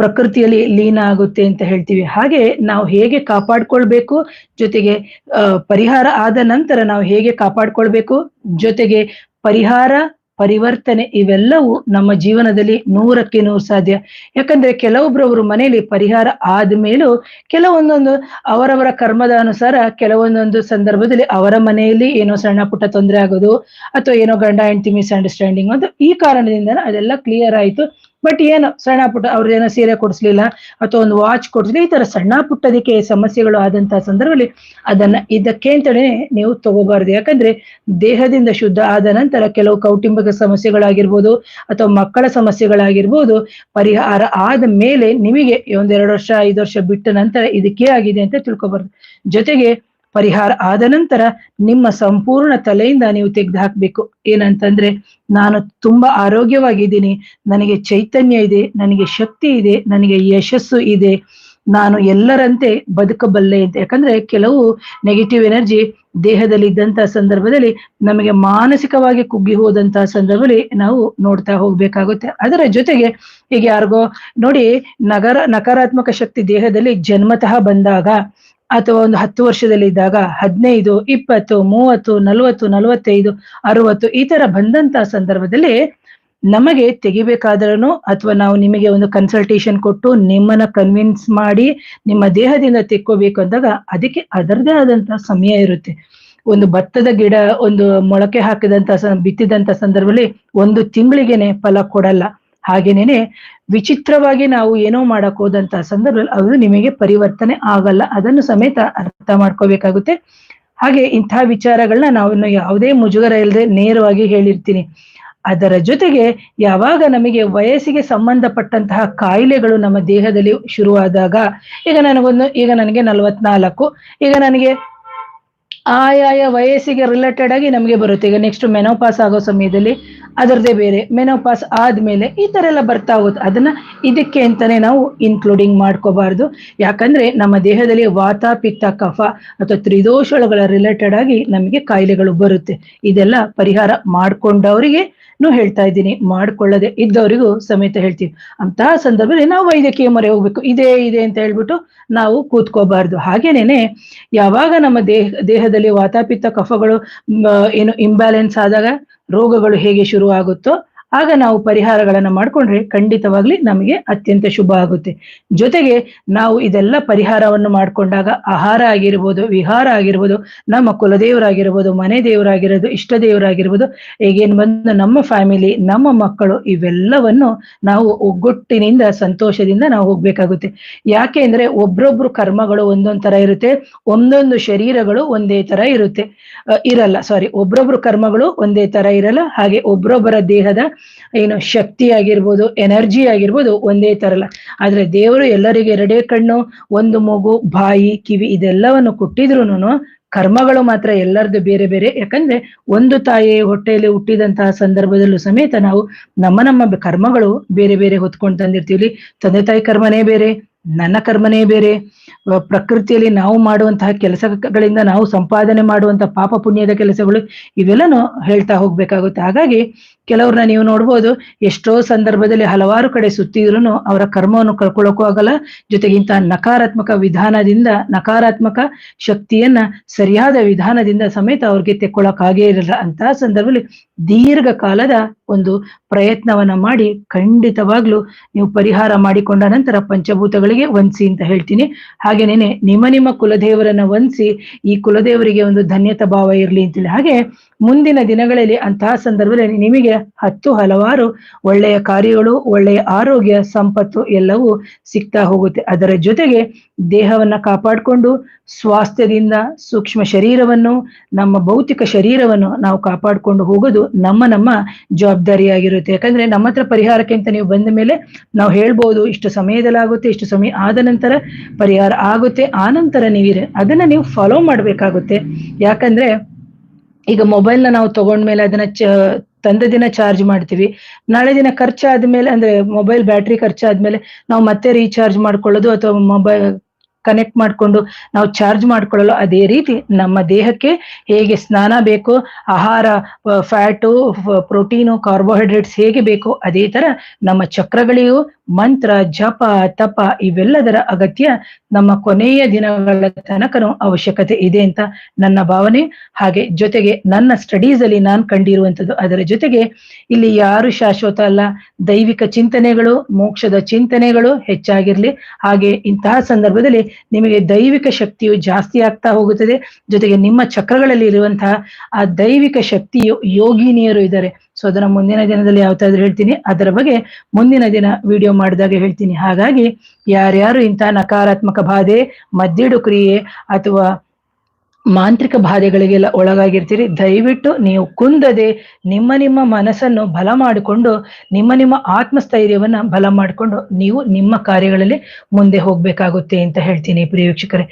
ಪ್ರಕೃತಿಯಲ್ಲಿ ಲೀನ ಆಗುತ್ತೆ ಅಂತ ಹೇಳ್ತೀವಿ. ಹಾಗೆ ನಾವು ಹೇಗೆ ಕಾಪಾಡ್ಕೊಳ್ಬೇಕು, ಜೊತೆಗೆ ಪರಿಹಾರ ಆದ ನಂತರ ನಾವು ಹೇಗೆ ಕಾಪಾಡ್ಕೊಳ್ಬೇಕು, ಜೊತೆಗೆ ಪರಿಹಾರ, ಪರಿವರ್ತನೆ ಇವೆಲ್ಲವೂ ನಮ್ಮ ಜೀವನದಲ್ಲಿ ನೂರಕ್ಕೆ ನೂರು ಸಾಧ್ಯ. ಯಾಕಂದ್ರೆ ಕೆಲವೊಬ್ಬರವರು ಮನೆಯಲ್ಲಿ ಪರಿಹಾರ ಆದ್ಮೇಲೂ ಕೆಲವೊಂದೊಂದು ಅವರವರ ಕರ್ಮದ ಅನುಸಾರ ಕೆಲವೊಂದೊಂದು ಸಂದರ್ಭದಲ್ಲಿ ಅವರ ಮನೆಯಲ್ಲಿ ಏನೋ ಸಣ್ಣ ಪುಟ್ಟ ತೊಂದರೆ ಆಗೋದು, ಅಥವಾ ಏನೋ ಗಂಡ, ಹೆಂಡತಿ ಮಿಸ್ಅಂಡರ್ಸ್ಟ್ಯಾಂಡಿಂಗ್ ಅಂತ ಈ ಕಾರಣದಿಂದ ಅದೆಲ್ಲ ಕ್ಲಿಯರ್ ಆಯ್ತು. ಬಟ್ ಏನು ಸಣ್ಣ ಪುಟ್ಟ ಅವ್ರದ್ದೇನೋ ಸೀರೆ ಕೊಡಿಸ್ಲಿಲ್ಲ ಅಥವಾ ಒಂದು ವಾಚ್ ಕೊಡಿಸ್ಲಿಲ್ಲ, ಈ ತರ ಸಣ್ಣ ಪುಟ್ಟದಕ್ಕೆ ಸಮಸ್ಯೆಗಳು ಆದಂತಹ ಸಂದರ್ಭದಲ್ಲಿ ಅದನ್ನ ಇದಕ್ಕೆ ಅಂತಲೇ ನೀವು ತಗೋಬಾರ್ದು. ಯಾಕಂದ್ರೆ ದೇಹದಿಂದ ಶುದ್ಧ ಆದ ನಂತರ ಕೆಲವು ಕೌಟುಂಬಿಕ ಸಮಸ್ಯೆಗಳಾಗಿರ್ಬೋದು ಅಥವಾ ಮಕ್ಕಳ ಸಮಸ್ಯೆಗಳಾಗಿರ್ಬೋದು, ಪರಿಹಾರ ಆದ ಮೇಲೆ ನಿಮಗೆ ಒಂದೆರಡು ವರ್ಷ, ಐದು ವರ್ಷ ಬಿಟ್ಟ ನಂತರ ಇದಕ್ಕೆ ಆಗಿದೆ ಅಂತ ತಿಳ್ಕೊಬಾರ್ದು. ಜೊತೆಗೆ ಪರಿಹಾರ ಆದ ನಂತರ ನಿಮ್ಮ ಸಂಪೂರ್ಣ ತಲೆಯಿಂದ ನೀವು ತೆಗೆದು ಹಾಕ್ಬೇಕು ಏನಂತಂದ್ರೆ, ನಾನು ತುಂಬಾ ಆರೋಗ್ಯವಾಗಿದ್ದೀನಿ, ನನಗೆ ಚೈತನ್ಯ ಇದೆ, ನನಗೆ ಶಕ್ತಿ ಇದೆ, ನನಗೆ ಯಶಸ್ಸು ಇದೆ, ನಾನು ಎಲ್ಲರಂತೆ ಬದುಕಬಲ್ಲೆ ಅಂತ. ಯಾಕಂದ್ರೆ ಕೆಲವು ನೆಗೆಟಿವ್ ಎನರ್ಜಿ ದೇಹದಲ್ಲಿ ಇದ್ದಂತಹ ಸಂದರ್ಭದಲ್ಲಿ ನಮಗೆ ಮಾನಸಿಕವಾಗಿ ಕುಗ್ಗಿ ಹೋದಂತಹ ಸಂದರ್ಭದಲ್ಲಿ ನಾವು ನೋಡ್ತಾ ಹೋಗ್ಬೇಕಾಗುತ್ತೆ. ಅದರ ಜೊತೆಗೆ ಈಗ ಯಾರಿಗೋ ನೋಡಿ ನಗರ, ನಕಾರಾತ್ಮಕ ಶಕ್ತಿ ದೇಹದಲ್ಲಿ ಜನ್ಮತಃ ಬಂದಾಗ ಅಥವಾ ಒಂದು ಹತ್ತು ವರ್ಷದಲ್ಲಿ ಇದ್ದಾಗ ಹದಿನೈದು, ಇಪ್ಪತ್ತು, ಮೂವತ್ತು, ನಲವತ್ತು, ನಲವತ್ತೈದು, ಅರವತ್ತು ಈ ತರ ಬಂದಂತ ಸಂದರ್ಭದಲ್ಲಿ ನಮಗೆ ತೆಗಿಬೇಕಾದ್ರೂ ಅಥವಾ ನಾವು ನಿಮಗೆ ಒಂದು ಕನ್ಸಲ್ಟೇಷನ್ ಕೊಟ್ಟು ನಿಮ್ಮನ್ನ ಕನ್ವಿನ್ಸ್ ಮಾಡಿ ನಿಮ್ಮ ದೇಹದಿಂದ ತೆಕ್ಕೋಬೇಕು ಅಂದಾಗ ಅದಕ್ಕೆ ಅದರದೇ ಆದಂತಹ ಸಮಯ ಇರುತ್ತೆ. ಒಂದು ಭತ್ತದ ಗಿಡ ಒಂದು ಮೊಳಕೆ ಹಾಕಿದಂತ ಬಿತ್ತಿದಂತ ಸಂದರ್ಭದಲ್ಲಿ ಒಂದು ತಿಂಗಳಿಗೆನೆ ಫಲ ಕೊಡಲ್ಲ. ಹಾಗೇನೇನೆ ವಿಚಿತ್ರವಾಗಿ ನಾವು ಏನೋ ಮಾಡಕ್ ಹೋದಂತ ಸಂದರ್ಭದಲ್ಲಿ ಅದು ನಿಮಗೆ ಪರಿವರ್ತನೆ ಆಗಲ್ಲ. ಅದನ್ನು ಸಮೇತ ಅರ್ಥ ಮಾಡ್ಕೋಬೇಕಾಗುತ್ತೆ. ಹಾಗೆ ಇಂತಹ ವಿಚಾರಗಳನ್ನ ನಾವು ಯಾವುದೇ ಮುಜುಗರ ಇಲ್ಲದೆ ನೇರವಾಗಿ ಹೇಳಿರ್ತೀನಿ. ಅದರ ಜೊತೆಗೆ ಯಾವಾಗ ನಮಗೆ ವಯಸ್ಸಿಗೆ ಸಂಬಂಧಪಟ್ಟಂತಹ ಕಾಯಿಲೆಗಳು ನಮ್ಮ ದೇಹದಲ್ಲಿ ಶುರುವಾದಾಗ, ಈಗ ನನಗೊಂದು, ಈಗ ನನಗೆ ನಲವತ್ನಾಲ್ಕು, ಈಗ ನನಗೆ ಆಯಾಯ ವಯಸ್ಸಿಗೆ ರಿಲೇಟೆಡ್ ಆಗಿ ನಮಗೆ ಬರುತ್ತೆ. ಈಗ ನೆಕ್ಸ್ಟ್ ಮೆನೋಪಾಸ್ ಆಗೋ ಸಮಯದಲ್ಲಿ ಅದರದೇ ಬೇರೆ ಮೆನೋಪಾಸ್ ಆದ್ಮೇಲೆ ಈ ತರ ಎಲ್ಲ ಬರ್ತಾ ಹೋಗುತ್ತೆ. ಅದನ್ನ ಇದಕ್ಕೆ ಅಂತಾನೆ ನಾವು ಇನ್ಕ್ಲೂಡಿಂಗ್ ಮಾಡ್ಕೋಬಾರ್ದು. ಯಾಕಂದ್ರೆ ನಮ್ಮ ದೇಹದಲ್ಲಿ ವಾತ ಪಿತ್ತ ಕಫ ಅಥವಾ ತ್ರಿದೋಷಗಳ ರಿಲೇಟೆಡ್ ಆಗಿ ನಮಗೆ ಕಾಯಿಲೆಗಳು ಬರುತ್ತೆ. ಇದೆಲ್ಲ ಪರಿಹಾರ ಮಾಡ್ಕೊಂಡವರಿಗೆ ನು ಹೇಳ್ತಾ ಇದ್ದೀನಿ. ಮಾಡ್ಕೊಳ್ಳದೆ ಇದ್ದವರಿಗೂ ಸಮೇತ ಹೇಳ್ತೀವಿ. ಅಂತಹ ಸಂದರ್ಭದಲ್ಲಿ ನಾವು ವೈದ್ಯಕೀಯ ಮೊರೆ ಹೋಗ್ಬೇಕು. ಇದೇ, ಇದೆ ಅಂತ ಹೇಳ್ಬಿಟ್ಟು ನಾವು ಕೂತ್ಕೋಬಾರ್ದು. ಹಾಗೇನೇನೆ ಯಾವಾಗ ನಮ್ಮ ದೇಹ, ದೇಹದಲ್ಲಿ ವಾತಾಪಿತ್ತ ಕಫಗಳು ಏನು ಇಂಬ್ಯಾಲೆನ್ಸ್ ಆದಾಗ ರೋಗಗಳು ಹೇಗೆ ಶುರು ಆಗುತ್ತೋ ಆಗ ನಾವು ಪರಿಹಾರಗಳನ್ನ ಮಾಡ್ಕೊಂಡ್ರೆ ಖಂಡಿತವಾಗ್ಲಿ ನಮಗೆ ಅತ್ಯಂತ ಶುಭ ಆಗುತ್ತೆ. ಜೊತೆಗೆ ನಾವು ಇದೆಲ್ಲ ಪರಿಹಾರವನ್ನು ಮಾಡ್ಕೊಂಡಾಗ ಆಹಾರ ಆಗಿರ್ಬೋದು, ವಿಹಾರ ಆಗಿರ್ಬೋದು, ನಮ್ಮ ಕುಲದೇವರಾಗಿರ್ಬೋದು, ಮನೆ ದೇವರಾಗಿರೋದು, ಇಷ್ಟ ದೇವರಾಗಿರ್ಬೋದು, ಈಗೇನು ಬಂದು ನಮ್ಮ ಫ್ಯಾಮಿಲಿ, ನಮ್ಮ ಮಕ್ಕಳು ಇವೆಲ್ಲವನ್ನು ನಾವು ಒಗ್ಗಟ್ಟಿನಿಂದ, ಸಂತೋಷದಿಂದ ನಾವು ಹೋಗ್ಬೇಕಾಗುತ್ತೆ. ಯಾಕೆ ಅಂದ್ರೆ ಒಬ್ರೊಬ್ರು ಕರ್ಮಗಳು ಒಂದೊಂದ್ ತರ ಇರುತ್ತೆ, ಒಂದೊಂದು ಶರೀರಗಳು ಒಂದೇ ತರ ಇರುತ್ತೆ. ಇರಲ್ಲ ಸಾರಿ ಒಬ್ರೊಬ್ರು ಕರ್ಮಗಳು ಒಂದೇ ತರ ಇರಲ್ಲ, ಹಾಗೆ ಒಬ್ರೊಬ್ಬರ ದೇಹದ ಏನು ಶಕ್ತಿ ಆಗಿರ್ಬೋದು, ಎನರ್ಜಿ ಆಗಿರ್ಬೋದು ಒಂದೇ ತರ ಅಲ್ಲ. ಆದ್ರೆ ದೇವರು ಎಲ್ಲರಿಗೆ ಎರಡೇ ಕಣ್ಣು, ಒಂದು ಮಗು, ಬಾಯಿ, ಕಿವಿ ಇದೆಲ್ಲವನ್ನು ಕೊಟ್ಟಿದ್ರು ಕರ್ಮಗಳು ಮಾತ್ರ ಎಲ್ಲರದು ಬೇರೆ ಬೇರೆ. ಯಾಕಂದ್ರೆ ಒಂದು ತಾಯಿ ಹೊಟ್ಟೆಯಲ್ಲಿ ಹುಟ್ಟಿದಂತಹ ಸಂದರ್ಭದಲ್ಲೂ ಸಮೇತ ನಾವು ನಮ್ಮ ನಮ್ಮ ಕರ್ಮಗಳು ಬೇರೆ ಬೇರೆ ಹೊತ್ಕೊಂಡು ತಂದಿರ್ತೀವಿ. ತಂದೆ ತಾಯಿ ಕರ್ಮನೇ ಬೇರೆ, ನನ್ನ ಕರ್ಮನೇ ಬೇರೆ ಪ್ರಕೃತಿಯಲ್ಲಿ ನಾವು ಮಾಡುವಂತಹ ಕೆಲಸಗಳಿಂದ ನಾವು ಸಂಪಾದನೆ ಮಾಡುವಂತಹ ಪಾಪ ಪುಣ್ಯದ ಕೆಲಸಗಳು ಇವೆಲ್ಲನೂ ಹೇಳ್ತಾ ಹೋಗ್ಬೇಕಾಗುತ್ತೆ. ಹಾಗಾಗಿ ಕೆಲವ್ರನ್ನ ನೀವು ನೋಡ್ಬೋದು, ಎಷ್ಟೋ ಸಂದರ್ಭದಲ್ಲಿ ಹಲವಾರು ಕಡೆ ಸುತ್ತಿದ್ರು ಅವರ ಕರ್ಮವನ್ನು ಕಳ್ಕೊಳ್ಳೋಕ್ಕೂ ಆಗಲ್ಲ. ಜೊತೆಗೆ ಇಂತಹ ನಕಾರಾತ್ಮಕ ವಿಧಾನದಿಂದ, ನಕಾರಾತ್ಮಕ ಶಕ್ತಿಯನ್ನ ಸರಿಯಾದ ವಿಧಾನದಿಂದ ಸಮೇತ ಅವ್ರಿಗೆ ತೆಕ್ಕೊಳ್ಳೋಕ್ಕಾಗೇ ಇರಲ್ಲ. ಅಂತಹ ಸಂದರ್ಭದಲ್ಲಿ ದೀರ್ಘ ಕಾಲದ ಒಂದು ಪ್ರಯತ್ನವನ್ನ ಮಾಡಿ ಖಂಡಿತವಾಗ್ಲೂ ನೀವು ಪರಿಹಾರ ಮಾಡಿಕೊಂಡ ನಂತರ ಪಂಚಭೂತಗಳಿಗೆ ವಂದಿಸಿ ಅಂತ ಹೇಳ್ತೀನಿ. ಹಾಗೇನೇನೆ ನಿಮ್ಮ ನಿಮ್ಮ ಕುಲದೇವರನ್ನ ವಂದಿಸಿ ಈ ಕುಲದೇವರಿಗೆ ಒಂದು ಧನ್ಯತಾ ಭಾವ ಇರಲಿ ಅಂತೇಳಿ. ಹಾಗೆ ಮುಂದಿನ ದಿನಗಳಲ್ಲಿ ಅಂತಹ ಸಂದರ್ಭದಲ್ಲಿ ನಿಮಗೆ ಹತ್ತು ಹಲವಾರು ಒಳ್ಳೆಯ ಕಾರ್ಯಗಳು, ಒಳ್ಳೆಯ ಆರೋಗ್ಯ, ಸಂಪತ್ತು ಎಲ್ಲವೂ ಸಿಗ್ತಾ ಹೋಗುತ್ತೆ. ಅದರ ಜೊತೆಗೆ ದೇಹವನ್ನ ಕಾಪಾಡಿಕೊಂಡು ಸ್ವಾಸ್ಥ್ಯದಿಂದ ಸೂಕ್ಷ್ಮ ಶರೀರವನ್ನು, ನಮ್ಮ ಭೌತಿಕ ಶರೀರವನ್ನು ನಾವು ಕಾಪಾಡಿಕೊಂಡು ಹೋಗೋದು ನಮ್ಮ ನಮ್ಮ ಜವಾಬ್ದಾರಿಯಾಗಿರುತ್ತೆ. ಯಾಕಂದ್ರೆ ನಮ್ಮ ಹತ್ರ ಪರಿಹಾರಕ್ಕೆ ಅಂತ ನೀವು ಬಂದ ಮೇಲೆ ನಾವು ಹೇಳ್ಬೋದು, ಇಷ್ಟು ಸಮಯದಲ್ಲಾಗುತ್ತೆ, ಇಷ್ಟು ಸಮಯ ಆದ ನಂತರ ಪರಿಹಾರ ಆಗುತ್ತೆ, ಆನಂತರ ನಂತರ ನೀವಿರ, ಅದನ್ನ ನೀವು ಫಾಲೋ ಮಾಡ್ಬೇಕಾಗುತ್ತೆ. ಯಾಕಂದ್ರೆ, ಈಗ ಮೊಬೈಲ್ನ ನಾವು ತಗೊಂಡ್ಮೇಲೆ ಅದನ್ನ ಚ, ತಂದ ದಿನ ಚಾರ್ಜ್ ಮಾಡ್ತೀವಿ. ನಾಳೆ ದಿನ ಖರ್ಚಾದ್ಮೇಲೆ, ಅಂದ್ರೆ ಮೊಬೈಲ್ ಬ್ಯಾಟ್ರಿ ಖರ್ಚಾದ್ಮೇಲೆ ನಾವು ಮತ್ತೆ ರೀಚಾರ್ಜ್ ಮಾಡ್ಕೊಳ್ಳೋದು ಅಥವಾ ಮೊಬೈಲ್ ಕನೆಕ್ಟ್ ಮಾಡ್ಕೊಂಡು ನಾವು ಚಾರ್ಜ್ ಮಾಡ್ಕೊಳ್ಳಲು ಅದೇ ರೀತಿ ನಮ್ಮ ದೇಹಕ್ಕೆ ಹೇಗೆ ಸ್ನಾನ ಬೇಕು, ಆಹಾರ ಫ್ಯಾಟು ಪ್ರೋಟೀನು ಕಾರ್ಬೋಹೈಡ್ರೇಟ್ಸ್ ಹೇಗೆ ಬೇಕು, ಅದೇ ತರ ನಮ್ಮ ಚಕ್ರಗಳಿಗೂ ಮಂತ್ರ, ಜಪ, ತಪ ಇವೆಲ್ಲದರ ಅಗತ್ಯ ನಮ್ಮ ಕೊನೆಯ ದಿನಗಳ ತನಕನೂ ಅವಶ್ಯಕತೆ ಇದೆ ಅಂತ ನನ್ನ ಭಾವನೆ. ಹಾಗೆ ಜೊತೆಗೆ ನನ್ನ ಸ್ಟಡೀಸ್ ಅಲ್ಲಿ ನಾನು ಕಂಡಿರುವಂಥದ್ದು, ಅದರ ಜೊತೆಗೆ ಇಲ್ಲಿ ಯಾರು ಶಾಶ್ವತ ಅಲ್ಲ, ದೈವಿಕ ಚಿಂತನೆಗಳು, ಮೋಕ್ಷದ ಚಿಂತನೆಗಳು ಹೆಚ್ಚಾಗಿರ್ಲಿ. ಹಾಗೆ ಇಂತಹ ಸಂದರ್ಭದಲ್ಲಿ ನಿಮಗೆ ದೈವಿಕ ಶಕ್ತಿಯು ಜಾಸ್ತಿ ಆಗ್ತಾ ಹೋಗುತ್ತದೆ. ಜೊತೆಗೆ ನಿಮ್ಮ ಚಕ್ರಗಳಲ್ಲಿ ಇರುವಂತಹ ಆ ದೈವಿಕ ಶಕ್ತಿಯು ಯೋಗಿನಿಯರು ಇದ್ದಾರೆ. ಸೊ ಅದನ್ನ ಮುಂದಿನ ದಿನದಲ್ಲಿ ಯಾವತ್ತಾದ್ರೂ ಹೇಳ್ತೀನಿ. ಅದರ ಬಗ್ಗೆ ಮುಂದಿನ ದಿನ ವಿಡಿಯೋ ಮಾಡಿದಾಗ ಹೇಳ್ತೀನಿ. ಹಾಗಾಗಿ, ಯಾರ್ಯಾರು ಇಂತಹ ನಕಾರಾತ್ಮಕ ಬಾಧೆ, ಮದ್ದಿಡು ಕ್ರಿಯೆ ಅಥವಾ ಮಾಂತ್ರಿಕ ಬಾಧೆಗಳಿಗೆಲ್ಲ ಒಳಗಾಗಿರ್ತೀರಿ, ದಯವಿಟ್ಟು ನೀವು ಕುಂದದೆ ನಿಮ್ಮ ನಿಮ್ಮ ಮನಸ್ಸನ್ನು ಬಲ ಮಾಡಿಕೊಂಡು, ನಿಮ್ಮ ನಿಮ್ಮ ಆತ್ಮಸ್ಥೈರ್ಯವನ್ನು ಬಲ ಮಾಡಿಕೊಂಡು ನೀವು ನಿಮ್ಮ ಕಾರ್ಯಗಳಲ್ಲಿ ಮುಂದೆ ಹೋಗ್ಬೇಕಾಗುತ್ತೆ ಅಂತ ಹೇಳ್ತೀನಿ ಪ್ರಿಯ ವೀಕ್ಷಕರೇ.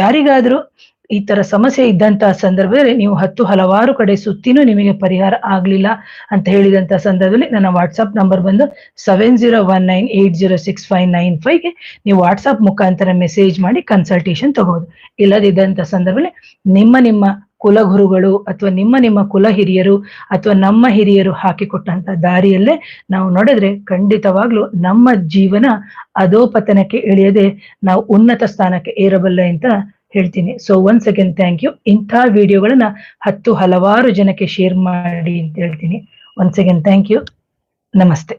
ಯಾರಿಗಾದ್ರೂ ಈ ತರ ಸಮಸ್ಯೆ ಇದ್ದಂತಹ ಸಂದರ್ಭದಲ್ಲಿ ನೀವು ಹತ್ತು ಹಲವಾರು ಕಡೆ ಸುತ್ತಿನೂ ನಿಮಗೆ ಪರಿಹಾರ ಆಗ್ಲಿಲ್ಲ ಅಂತ ಹೇಳಿದಂತಹ ಸಂದರ್ಭದಲ್ಲಿ ನನ್ನ ವಾಟ್ಸ್ಆಪ್ ನಂಬರ್ ಬಂದು seven zero one nine eight zero six five nine ಫೈವ್ಗೆ ನೀವು ವಾಟ್ಸ್ಆಪ್ ಮುಖಾಂತರ ಮೆಸೇಜ್ ಮಾಡಿ ಕನ್ಸಲ್ಟೇಷನ್ ತಗೋಬಹುದು ಇಲ್ಲದಿದ್ದಂತ ಸಂದರ್ಭದಲ್ಲಿ ನಿಮ್ಮ ನಿಮ್ಮ ಕುಲಗುರುಗಳು ಅಥವಾ ನಿಮ್ಮ ನಿಮ್ಮ ಕುಲ ಹಿರಿಯರು ಅಥವಾ ನಮ್ಮ ಹಿರಿಯರು ಹಾಕಿಕೊಟ್ಟಂತ ದಾರಿಯಲ್ಲೇ ನಾವು ನೋಡಿದ್ರೆ ಖಂಡಿತವಾಗ್ಲೂ ನಮ್ಮ ಜೀವನ ಅಧೋಪತನಕ್ಕೆ ಇಳಿಯದೆ ನಾವು ಉನ್ನತ ಸ್ಥಾನಕ್ಕೆ ಏರಬಲ್ಲ ಅಂತ ಹೇಳ್ತೀನಿ. So one second thank you ಇಂಥ ವಿಡಿಯೋಗಳನ್ನ ಹತ್ತು ಹಲವಾರು ಜನಕ್ಕೆ ಶೇರ್ ಮಾಡಿ ಅಂತ ಹೇಳ್ತೀನಿ. ಒನ್ ಸೆಕೆಂಡ್ ಥ್ಯಾಂಕ್ ಯು ನಮಸ್ತೆ.